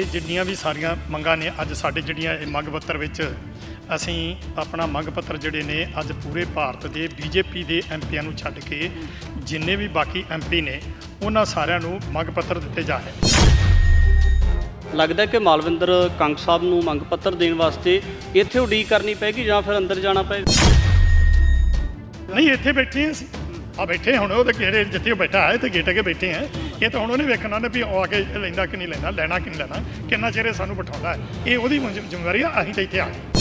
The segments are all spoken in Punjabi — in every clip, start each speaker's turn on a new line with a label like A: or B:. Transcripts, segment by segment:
A: ਇਹ ਜਿੰਨੀਆਂ ਵੀ ਸਾਰੀਆਂ ਮੰਗਾਂ ਨੇ ਅੱਜ ਸਾਡੇ ਜਿਹੜੀਆਂ ਇਹ ਮੰਗ ਪੱਤਰ ਵਿੱਚ ਅਸੀਂ ਆਪਣਾ ਮੰਗ ਪੱਤਰ ਜਿਹੜੇ ਨੇ ਅੱਜ ਪੂਰੇ ਭਾਰਤ ਦੇ ਬੀਜੇਪੀ ਦੇ ਐਮਪੀਆਂ ਨੂੰ ਛੱਡ ਕੇ ਜਿੰਨੇ ਵੀ ਬਾਕੀ ਐਮਪੀ ਨੇ ਉਹਨਾਂ ਸਾਰਿਆਂ ਨੂੰ ਮੰਗ ਪੱਤਰ ਦਿੱਤੇ ਜਾ ਰਹੇ
B: ਲੱਗਦਾ ਕਿ ਮਾਲਵਿੰਦਰ ਕੰਗ ਸਾਹਿਬ ਨੂੰ ਮੰਗ ਪੱਤਰ ਦੇਣ ਵਾਸਤੇ ਇੱਥੇ ਉਡੀਕ ਕਰਨੀ ਪੈਗੀ ਜਾਂ ਫਿਰ ਅੰਦਰ ਜਾਣਾ ਪਏਗਾ?
A: ਨਹੀਂ ਇੱਥੇ ਬੈਠੇ ਹਾਂ ਅਸੀਂ। ਆ ਬੈਠੇ ਹੁਣ ਉਹਦੇ ਜਿਹੜੇ ਜਿੱਥੇ ਉਹ ਬੈਠਾ ਹੈ ਤੇ ਗੇਟ ਅੱਗੇ ਬੈਠੇ ਹੈ। ਇਹ ਤਾਂ ਹੁਣ ਉਹਨੇ ਵੇਖਣਾ ਨਾ ਵੀ ਉਹ ਆ ਕੇ ਲੈਂਦਾ ਕਿ ਨਹੀਂ ਲੈਂਦਾ, ਲੈਣਾ ਕਿ ਨਹੀਂ ਲੈਣਾ, ਕਿੰਨਾ ਚਿਰ ਇਹ ਸਾਨੂੰ ਬਿਠਾਉਂਦਾ ਹੈ। ਇਹ ਉਹਦੀ ਜ਼ਿੰਮੇਵਾਰੀ ਆ, ਅਸੀਂ ਤਾਂ ਇੱਥੇ ਆ ਗਏ।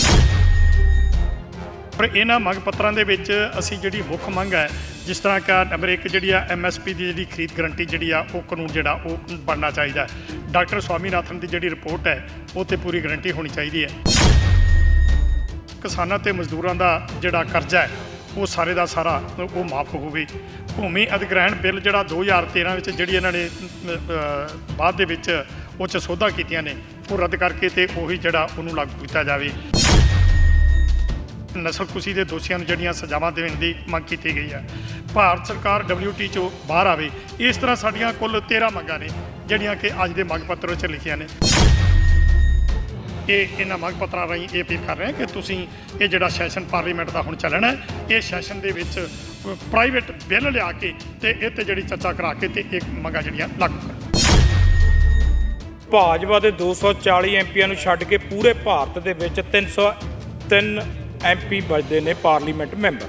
A: ਪਰ ਇਹਨਾਂ ਮੰਗ ਪੱਤਰਾਂ ਦੇ ਵਿੱਚ ਅਸੀਂ ਜਿਹੜੀ ਮੁੱਖ ਮੰਗ ਹੈ, ਜਿਸ ਤਰ੍ਹਾਂ ਕਿ ਨੰਬਰ 1 ਜਿਹੜੀ ਆ ਐਮਐਸਪੀ ਦੀ ਜਿਹੜੀ ਖਰੀਦ ਗਰੰਟੀ ਜਿਹੜੀ ਆ, ਉਹ ਕਾਨੂੰਨ ਜਿਹੜਾ, ਉਹ ਬਣਨਾ ਚਾਹੀਦਾ ਡਾਕਟਰ ਸਵਾਮੀਨਾਥਨ ਦੀ ਜਿਹੜੀ ਰਿਪੋਰਟ ਹੈ, ਉਹ ਤੇ ਪੂਰੀ ਗਰੰਟੀ ਹੋਣੀ ਚਾਹੀਦੀ ਹੈ। ਕਿਸਾਨਾਂ ਤੇ ਮਜ਼ਦੂਰਾਂ ਦਾ ਜਿਹੜਾ ਕਰਜ਼ਾ ਹੈ ਉਹ ਸਾਰੇ ਦਾ ਸਾਰਾ ਉਹ ਮਾਫ ਹੋਵੇ। ਭੂਮੀ ਅਧਿਗ੍ਰਹਿਣ ਬਿੱਲ ਜਿਹੜਾ 2013 ਵਿੱਚ ਜਿਹੜੀ ਇਹਨਾਂ ਨੇ ਬਾਅਦ ਦੇ ਵਿੱਚ ਉਹ ਚ ਸੋਧਾਂ ਕੀਤੀਆਂ ਨੇ, ਉਹ ਰੱਦ ਕਰਕੇ ਤੇ ਉਹੀ ਜਿਹੜਾ ਉਹਨੂੰ ਲਾਗੂ ਕੀਤਾ ਜਾਵੇ। ਨਸਲਕੁਸ਼ੀ ਦੇ ਦੋਸ਼ੀਆਂ ਨੂੰ ਜਿਹੜੀਆਂ ਸਜ਼ਾਵਾਂ ਦੇਣ ਦੀ ਮੰਗ ਕੀਤੀ ਗਈ ਹੈ। ਭਾਰਤ ਸਰਕਾਰ WT ਚੋਂ ਬਾਹਰ ਆਵੇ। ਇਸ ਤਰ੍ਹਾਂ ਸਾਡੀਆਂ ਕੁੱਲ 13 ਮੰਗਾਂ ਨੇ, ਜਿਹੜੀਆਂ ਕਿ ਅੱਜ ਦੇ ਮੰਗ ਪੱਤਰ ਵਿੱਚ ਲਿਖੀਆਂ ਨੇ। ਇਹ ਇਹਨਾਂ ਮੰਗ ਪੱਤਰਾਂ ਰਾਹੀਂ ਇਹ ਅਪੀਲ ਕਰ ਰਹੇ ਹਾਂ ਕਿ ਤੁਸੀਂ ਇਹ ਜਿਹੜਾ ਸੈਸ਼ਨ ਪਾਰਲੀਮੈਂਟ ਦਾ ਹੁਣ ਚੱਲਣਾ ਇਹ ਸੈਸ਼ਨ ਦੇ ਵਿੱਚ ਪ੍ਰਾਈਵੇਟ ਬਿੱਲ ਲਿਆ ਕੇ ਤੇ ਇਹ ਤੇ ਜਿਹੜੀ ਚਰਚਾ ਕਰਾ ਕੇ ਤੇ ਇੱਕ ਮੰਗਾਂ ਜਿਹੜੀਆਂ ਲਾਗੂ ਕਰ
C: ਭਾਜਪਾ ਦੇ 240 ਐਮਪੀਆਂ ਨੂੰ ਛੱਡ ਕੇ ਪੂਰੇ ਭਾਰਤ ਦੇ ਵਿੱਚ 303 ਐਮਪੀ ਬਚਦੇ ਨੇ ਪਾਰਲੀਮੈਂਟ ਮੈਂਬਰ।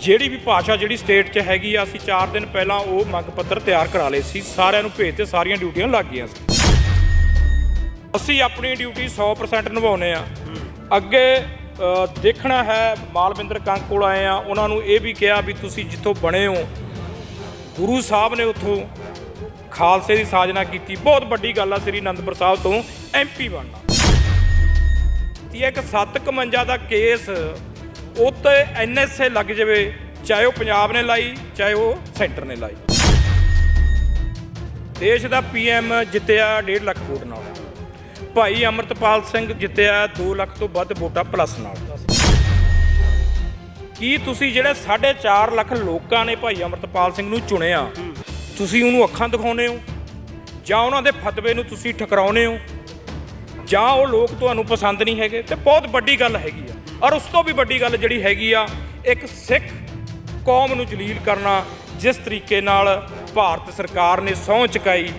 C: ਜਿਹੜੀ ਵੀ ਭਾਸ਼ਾ ਜਿਹੜੀ ਸਟੇਟ 'ਚ ਹੈਗੀ ਆ, ਅਸੀਂ 4 ਦਿਨ ਪਹਿਲਾਂ ਉਹ ਮੰਗ ਪੱਤਰ ਤਿਆਰ ਕਰਾ ਲਏ ਸੀ, ਸਾਰਿਆਂ ਨੂੰ ਭੇਜ ਤੇ ਸਾਰੀਆਂ ਡਿਊਟੀਆਂ ਲੱਗ ਗਈਆਂ ਸੀ। ਅਸੀਂ ਆਪਣੀ ਡਿਊਟੀ 100% ਨਿਭਾਉਨੇ ਆ ਅੱਗੇ ਅ, ਦੇਖਣਾ ਹੈ ਮਾਲਵਿੰਦਰ ਕੰਗ ਕੋਲ ਆਏ ਆ ਉਹਨਾਂ ਨੂੰ ਇਹ ਵੀ ਕਿਹਾ ਵੀ ਤੁਸੀਂ ਜਿੱਥੋਂ ਬਣੇ ਹੋ ਗੁਰੂ ਸਾਹਿਬ ਨੇ ਉੱਥੋਂ ਖਾਲਸੇ ਦੀ ਸਾਜਨਾ ਕੀਤੀ। ਬਹੁਤ ਵੱਡੀ ਗੱਲ ਆ ਸ੍ਰੀ ਅਨੰਦਪੁਰ ਸਾਹਿਬ ਤੋਂ ਐਮਪੀ ਬਣਨਾ। ਤੇ ਇੱਕ 751 ਦਾ ਕੇਸ ਉੱਤੇ ਐਨਐਸਏ ਲੱਗ ਜਾਵੇ ਚਾਹੇ ਉਹ ਪੰਜਾਬ ਨੇ ਲਾਈ ਚਾਹੇ ਉਹ ਸੈਂਟਰ ਨੇ ਲਾਈ। ਦੇਸ਼ ਦਾ ਪੀਐਮ ਜਿੱਤਿਆ 1.5 ਲੱਖ ਵੋਟ ਨਾਲ। ਭਾਈ ਅਮਰਤਪਾਲ ਸਿੰਘ ਜਿੱਤਿਆ 2 ਲੱਖ ਤੋਂ ਵੱਧ ਵੋਟਾਂ ਪਲੱਸ ਨਾਲ। ਕੀ ਤੁਸੀਂ ਜਿਹੜੇ 4.5 ਲੱਖ ਲੋਕਾਂ ਨੇ ਭਾਈ ਅਮਰਤਪਾਲ ਸਿੰਘ ਨੂੰ ਚੁਣਿਆ, ਤੁਸੀਂ ਉਹਨੂੰ ਅੱਖਾਂ ਦਿਖਾਉਨੇ ਹੋ? ਜਾਂ ਉਹਨਾਂ ਦੇ ਫਤਵੇ ਨੂੰ ਤੁਸੀਂ ਠਕਰਾਉਨੇ ਹੋ? ਜਾਂ ਉਹ ਲੋਕ ਤੁਹਾਨੂੰ ਪਸੰਦ ਨਹੀਂ ਹੈਗੇ? ਤੇ ਬਹੁਤ ਵੱਡੀ ਗੱਲ ਹੈਗੀ ਆ। ਔਰ ਉਸ ਤੋਂ ਵੀ ਵੱਡੀ ਗੱਲ ਜਿਹੜੀ ਹੈਗੀ ਆ, ਇੱਕ ਸਿੱਖ ਕੌਮ ਨੂੰ ਜਲੀਲ ਕਰਨਾ ਜਿਸ ਤਰੀਕੇ ਨਾਲ ਭਾਰਤ ਸਰਕਾਰ ਨੇ ਸਹੁੰ ਚੁਕਾਈ।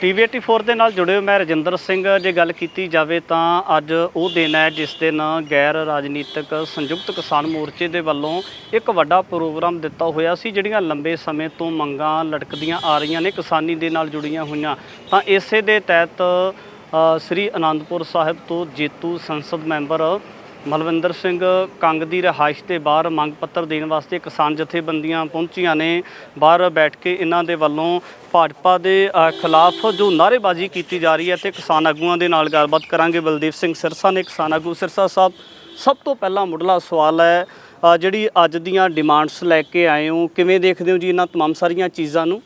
B: ਟੀਵੀ 84 ਦੇ ਨਾਲ ਜੁੜੇ ਹੋਏ ਮੈਂ ਰਜਿੰਦਰ ਸਿੰਘ। ਜੇ ਗੱਲ ਕੀਤੀ ਜਾਵੇ ਤਾਂ ਅੱਜ ਉਹ ਦਿਨ ਹੈ ਜਿਸ ਦਿਨ ਗੈਰ ਰਾਜਨੀਤਿਕ ਸੰਯੁਕਤ ਕਿਸਾਨ ਮੋਰਚੇ ਦੇ ਵੱਲੋਂ ਇੱਕ ਵੱਡਾ ਪ੍ਰੋਗਰਾਮ ਦਿੱਤਾ ਹੋਇਆ ਸੀ, ਜਿਹੜੀਆਂ ਲੰਬੇ ਸਮੇਂ ਤੋਂ ਮੰਗਾਂ ਲਟਕਦੀਆਂ ਆ ਰਹੀਆਂ ਨੇ ਕਿਸਾਨੀ ਦੇ ਨਾਲ ਜੁੜੀਆਂ ਹੋਈਆਂ। ਤਾਂ ਇਸੇ ਦੇ ਤਹਿਤ ਸ੍ਰੀ ਅਨੰਦਪੁਰ ਸਾਹਿਬ ਤੋਂ ਜੇਤੂ ਸੰਸਦ ਮੈਂਬਰ ਮਲਵਿੰਦਰ ਸਿੰਘ ਕੰਗ ਦੀ ਰਿਹਾਇਸ਼ ਦੇ ਬਾਹਰ ਮੰਗ ਪੱਤਰ ਦੇਣ ਵਾਸਤੇ ਕਿਸਾਨ ਜਥੇਬੰਦੀਆਂ ਪਹੁੰਚੀਆਂ ਨੇ ਬਾਹਰ ਬੈਠ ਕੇ ਇਹਨਾਂ ਦੇ ਵੱਲੋਂ ਭਾਜਪਾ ਦੇ ਅ, ਖਿਲਾਫ ਜੋ ਨਾਅਰੇਬਾਜ਼ੀ ਕੀਤੀ ਜਾ ਰਹੀ ਹੈ ਤੇ ਕਿਸਾਨ ਆਗੂਆਂ ਦੇ ਨਾਲ ਗੱਲਬਾਤ ਕਰਾਂਗੇ ਬਲਦੀਪ ਸਿੰਘ ਸਿਰਸਾ ਨੇ ਕਿਸਾਨ ਆਗੂ ਸਿਰਸਾ ਸਾਹਿਬ ਸਭ ਤੋਂ ਪਹਿਲਾਂ ਮੁੱਢਲਾ ਸਵਾਲ ਹੈ ਅ, ਜਿਹੜੀ ਅੱਜ ਦੀਆਂ ਡਿਮਾਂਡਸ ਲੈ ਕੇ ਆਏ ਹੋ ਕਿਵੇਂ ਦੇਖਦੇ ਹੋ ਜੀ ਇਹਨਾਂ तमाम ਸਾਰੀਆਂ ਚੀਜ਼ਾਂ ਨੂੰ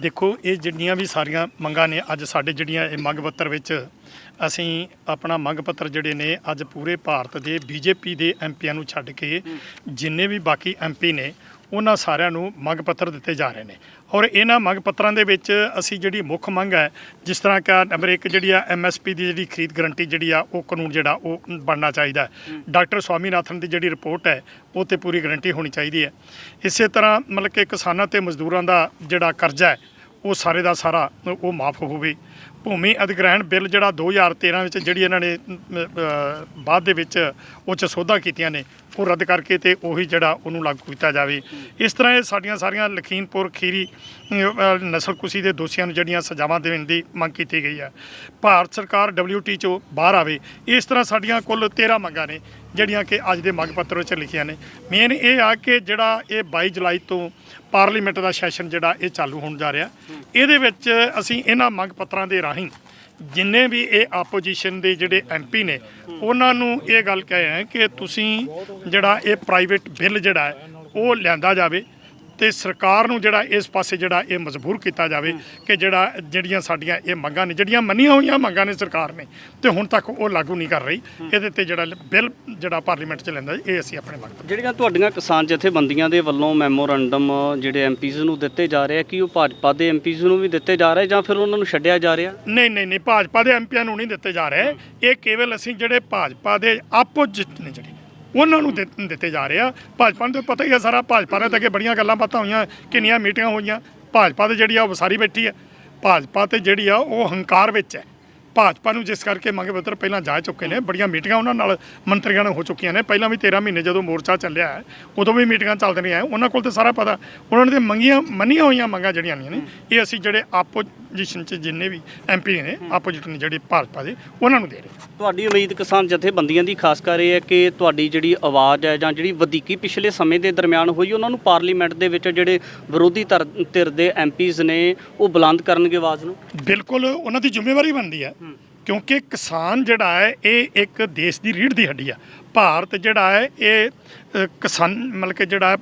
A: ਦੇਖੋ ਇਹ ਜਿੰਨੀਆਂ ਵੀ ਸਾਰੀਆਂ ਮੰਗਾਂ ਨੇ ਅੱਜ ਸਾਡੇ ਜਿਹੜੀਆਂ ਇਹ ਮੰਗ ਪੱਤਰ ਵਿੱਚ ਅਸੀਂ ਆਪਣਾ ਮੰਗ ਪੱਤਰ ਜਿਹੜੇ ਨੇ ਅੱਜ ਪੂਰੇ ਭਾਰਤ ਦੇ ਬੀਜੇਪੀ ਦੇ ਐਮਪੀਆਂ ਨੂੰ ਛੱਡ ਕੇ ਜਿੰਨੇ ਵੀ ਬਾਕੀ ਐਮਪੀ ਨੇ, ਉਹਨਾਂ ਸਾਰਿਆਂ ਨੂੰ ਮੰਗ ਪੱਤਰ ਦਿੱਤੇ ਜਾ ਰਹੇ ਨੇ। ਔਰ ਇਹਨਾਂ ਮੰਗ ਪੱਤਰਾਂ ਦੇ ਵਿੱਚ ਅਸੀਂ ਜਿਹੜੀ ਮੁੱਖ ਮੰਗ ਹੈ, ਜਿਸ ਤਰ੍ਹਾਂ ਕਿ ਨੰਬਰ 1 ਜਿਹੜੀ ਆ ਐਮਐਸਪੀ ਦੀ ਜਿਹੜੀ ਖਰੀਦ ਗਰੰਟੀ ਜਿਹੜੀ ਆ, ਉਹ ਕਾਨੂੰਨ ਜਿਹੜਾ, ਉਹ ਬਣਨਾ ਚਾਹੀਦਾ ਡਾਕਟਰ ਸਵਾਮੀਨਾਥਨ ਦੀ ਜਿਹੜੀ ਰਿਪੋਰਟ ਹੈ, ਉਹ ਤੇ ਪੂਰੀ ਗਰੰਟੀ ਹੋਣੀ ਚਾਹੀਦੀ ਹੈ। ਇਸੇ ਤਰ੍ਹਾਂ ਮਤਲਬ ਕਿ ਕਿਸਾਨਾਂ ਤੇ ਮਜ਼ਦੂਰਾਂ ਦਾ ਜਿਹੜਾ ਕਰਜ਼ਾ ਹੈ, ਉਹ ਸਾਰੇ ਦਾ ਸਾਰਾ ਉਹ ਮਾਫ ਹੋਵੇ। ਭੂਮੀ ਅਧਿਗ੍ਰਹਿਣ ਬਿੱਲ ਜਿਹੜਾ 2013 ਵਿੱਚ ਜਿਹੜੀ ਇਹਨਾਂ ਨੇ ਬਾਅਦ ਦੇ ਵਿੱਚ ਉਹ ਚ ਸੋਧਾਂ ਕੀਤੀਆਂ ਨੇ, ਉਹ ਰੱਦ ਕਰਕੇ ਤੇ ਉਹੀ ਜਿਹੜਾ ਉਹਨੂੰ ਲਾਗੂ ਕੀਤਾ ਜਾਵੇ। ਇਸ ਤਰ੍ਹਾਂ ਇਹ ਸਾਡੀਆਂ ਸਾਰੀਆਂ ਲਖੀਮਪੁਰ, ਖੀਰੀ ਨਸਲਕੁਸ਼ੀ ਦੇ ਦੋਸ਼ੀਆਂ ਨੂੰ ਜਿਹੜੀਆਂ ਸਜ਼ਾਵਾਂ ਦੇਣ ਦੀ ਮੰਗ ਕੀਤੀ ਗਈ ਹੈ ਭਾਰਤ ਸਰਕਾਰ WT ਚੋਂ ਬਾਹਰ ਆਵੇ, ਇਸ ਤਰ੍ਹਾਂ ਸਾਡੀਆਂ ਕੁੱਲ 13 ਮੰਗਾਂ ਨੇ, ਜਿਹੜੀਆਂ ਕਿ ਅੱਜ ਦੇ ਮੰਗ ਪੱਤਰ ਵਿੱਚ ਲਿਖੀਆਂ ਨੇ। ਮੇਨ ਇਹ ਆ ਕਿ ਜਿਹੜਾ ਇਹ 22 ਜੁਲਾਈ ਤੋਂ ਪਾਰਲੀਮੈਂਟ ਦਾ ਸੈਸ਼ਨ ਜਿਹੜਾ ਇਹ ਚਾਲੂ ਹੋਣ ਜਾ ਰਿਹਾ। ਇਹਦੇ ਵਿੱਚ ਅਸੀਂ ਇਹਨਾਂ ਮੰਗ ਪੱਤਰਾਂ ਦੇ ਰਾਹੀਂ ਜਿੰਨੇ ਵੀ ਇਹ ਆਪੋਜੀਸ਼ਨ ਦੇ ਜਿਹੜੇ ਐਮਪੀ ਨੇ, ਉਹਨਾਂ ਨੂੰ ਇਹ ਗੱਲ ਕਹੇ ਹੈ ਕਿ ਤੁਸੀਂ ਜਿਹੜਾ ਇਹ ਪ੍ਰਾਈਵੇਟ ਬਿੱਲ ਜਿਹੜਾ ਹੈ, ਉਹ ਲਿਆਂਦਾ ਜਾਵੇ। ਤੇ ਸਰਕਾਰ ਨੂੰ ਜਿਹੜਾ ਇਸ ਪਾਸੇ ਜਿਹੜਾ ਇਹ ਮਜਬੂਰ ਕੀਤਾ ਜਾਵੇ ਕਿ ਜਿਹੜਾ ਜਿਹੜੀਆਂ ਸਾਡੀਆਂ ਇਹ ਮੰਗਾਂ ਨੇ ਜਿਹੜੀਆਂ ਮੰਨੀਆਂ ਹੋਈਆਂ ਮੰਗਾਂ ਨੇ ਸਰਕਾਰ ਨੇ ਤੇ ਹੁਣ ਤੱਕ ਉਹ ਲਾਗੂ ਨਹੀਂ ਕਰ ਰਹੀ। ਇਹਦੇ ਤੇ ਜਿਹੜਾ ਬਿੱਲ ਜਿਹੜਾ ਪਾਰਲੀਮੈਂਟ 'ਚ ਲੈਂਦਾ ਇਹ ਅਸੀਂ ਆਪਣੇ ਮੰਗ
B: ਜਿਹੜੀਆਂ ਤੁਹਾਡੀਆਂ ਕਿਸਾਨ ਜਥੇਬੰਦੀਆਂ ਦੇ ਵੱਲੋਂ ਮੈਮੋਰੰਡਮ ਜਿਹੜੇ ਐਮਪੀਜ਼ ਨੂੰ ਦਿੱਤੇ ਜਾ ਰਹੇ ਆ ਕਿ ਉਹ ਭਾਜਪਾ ਦੇ ਐਮਪੀਜ਼ ਨੂੰ ਵੀ ਦਿੱਤੇ ਜਾ ਰਹੇ ਜਾਂ ਫਿਰ ਉਹਨਾਂ ਨੂੰ ਛੱਡਿਆ ਜਾ ਰਿਹਾ?
A: ਨਹੀਂ ਨਹੀਂ ਨਹੀਂ ਭਾਜਪਾ ਦੇ ਐਮਪੀਆਂ ਨੂੰ ਨਹੀਂ ਦਿੱਤੇ ਜਾ ਰਹੇ। ਇਹ ਕੇਵਲ ਅਸੀਂ ਜਿਹੜੇ ਭਾਜਪਾ ਦੇ ਆਪੋਜੀਟ ਨੇ ਜਿਹੜੇ ਉਹਨਾਂ ਨੂੰ ਦਿੱਤ- ਦਿੱਤੇ ਜਾ ਰਹੇ ਆ। ਭਾਜਪਾ ਨੂੰ ਤਾਂ ਪਤਾ ਹੀ ਆ ਸਾਰਾ, ਭਾਜਪਾ ਨੇ ਤਾਂ ਅੱਗੇ ਬੜੀਆਂ ਗੱਲਾਂ ਬਾਤਾਂ ਹੋਈਆਂ, ਕਿੰਨੀਆਂ ਮੀਟਿੰਗਾਂ ਹੋਈਆਂ। ਭਾਜਪਾ ਤੇ ਜਿਹੜੀ ਆ ਉਹ ਵਸਾਰੀ ਬੈਠੀ ਆ। ਭਾਜਪਾ ਤੇ ਜਿਹੜੀ ਆ ਉਹ ਹੰਕਾਰ ਵਿੱਚ ਹੈ। ਭਾਜਪਾ ਨੂੰ ਜਿਸ ਕਰਕੇ ਮੰਗ ਪੱਤਰ ਪਹਿਲਾਂ ਜਾ ਚੁੱਕੇ ਨੇ, ਬੜੀਆਂ ਮੀਟਿੰਗਾਂ ਉਹਨਾਂ ਨਾਲ ਮੰਤਰੀਆਂ ਨਾਲ ਹੋ ਚੁੱਕੀਆਂ ਨੇ। ਪਹਿਲਾਂ ਵੀ 13 ਮਹੀਨੇ ਜਦੋਂ ਮੋਰਚਾ ਚੱਲਿਆ ਹੈ, ਉਦੋਂ ਵੀ ਮੀਟਿੰਗਾਂ ਚੱਲਦੀਆਂ ਰਹੀਆਂ ਉਹਨਾਂ ਕੋਲ ਤਾਂ ਸਾਰਾ ਪਤਾ। ਉਹਨਾਂ ਨੇ ਤਾਂ ਮੰਗੀਆਂ, ਮੰਨੀਆਂ ਹੋਈਆਂ ਮੰਗਾਂ ਜਿਹੜੀਆਂ ਨੇ ਇਹ ਅਸੀਂ ਜਿਹੜੇ ਆਪੋਜੀਸ਼ਨ 'ਚ ਜਿੰਨੇ ਵੀ ਐਮਪੀ ਨੇ, ਆਪੋਜੀਟ ਨੇ ਜਿਹੜੇ ਭਾਜਪਾ ਦੇ, ਉਹਨਾਂ ਨੂੰ ਦੇ ਰਹੇ ਹਾਂ।
B: ਤੁਹਾਡੀ ਉਮੀਦ ਕਿਸਾਨ ਜਥੇਬੰਦੀਆਂ ਦੀ ਖਾਸ ਕਰ ਇਹ ਹੈ ਕਿ ਤੁਹਾਡੀ ਜਿਹੜੀ ਆਵਾਜ਼ ਹੈ ਜਾਂ ਜਿਹੜੀ ਵਧੀਕੀ ਪਿਛਲੇ ਸਮੇਂ ਦੇ ਦਰਮਿਆਨ ਹੋਈ ਉਹਨਾਂ ਨੂੰ ਪਾਰਲੀਮੈਂਟ ਦੇ ਵਿੱਚ ਜਿਹੜੇ ਵਿਰੋਧੀ ਧਿਰ ਧਿਰ ਦੇ ਐਮਪੀਜ਼ ਨੇ ਉਹ ਬੁਲੰਦ ਕਰਨਗੇ ਆਵਾਜ਼ ਨੂੰ?
A: ਬਿਲਕੁਲ ਉਹਨਾਂ ਦੀ ਜ਼ਿੰਮੇਵਾਰੀ ਬਣਦੀ ਹੈ। ਕਿਉਂਕਿ ਕਿਸਾਨ ਜਿਹੜਾ ਹੈ ਇਹ ਇੱਕ ਦੇਸ਼ ਦੀ ਰੀੜ੍ਹ ਦੀ ਹੱਡੀ ਆ। ਭਾਰਤ ਜਿਹੜਾ ਹੈ ਇਹ ਕਿਸਾਨ ਮਤਲਬ ਕਿ ਜਿਹੜਾ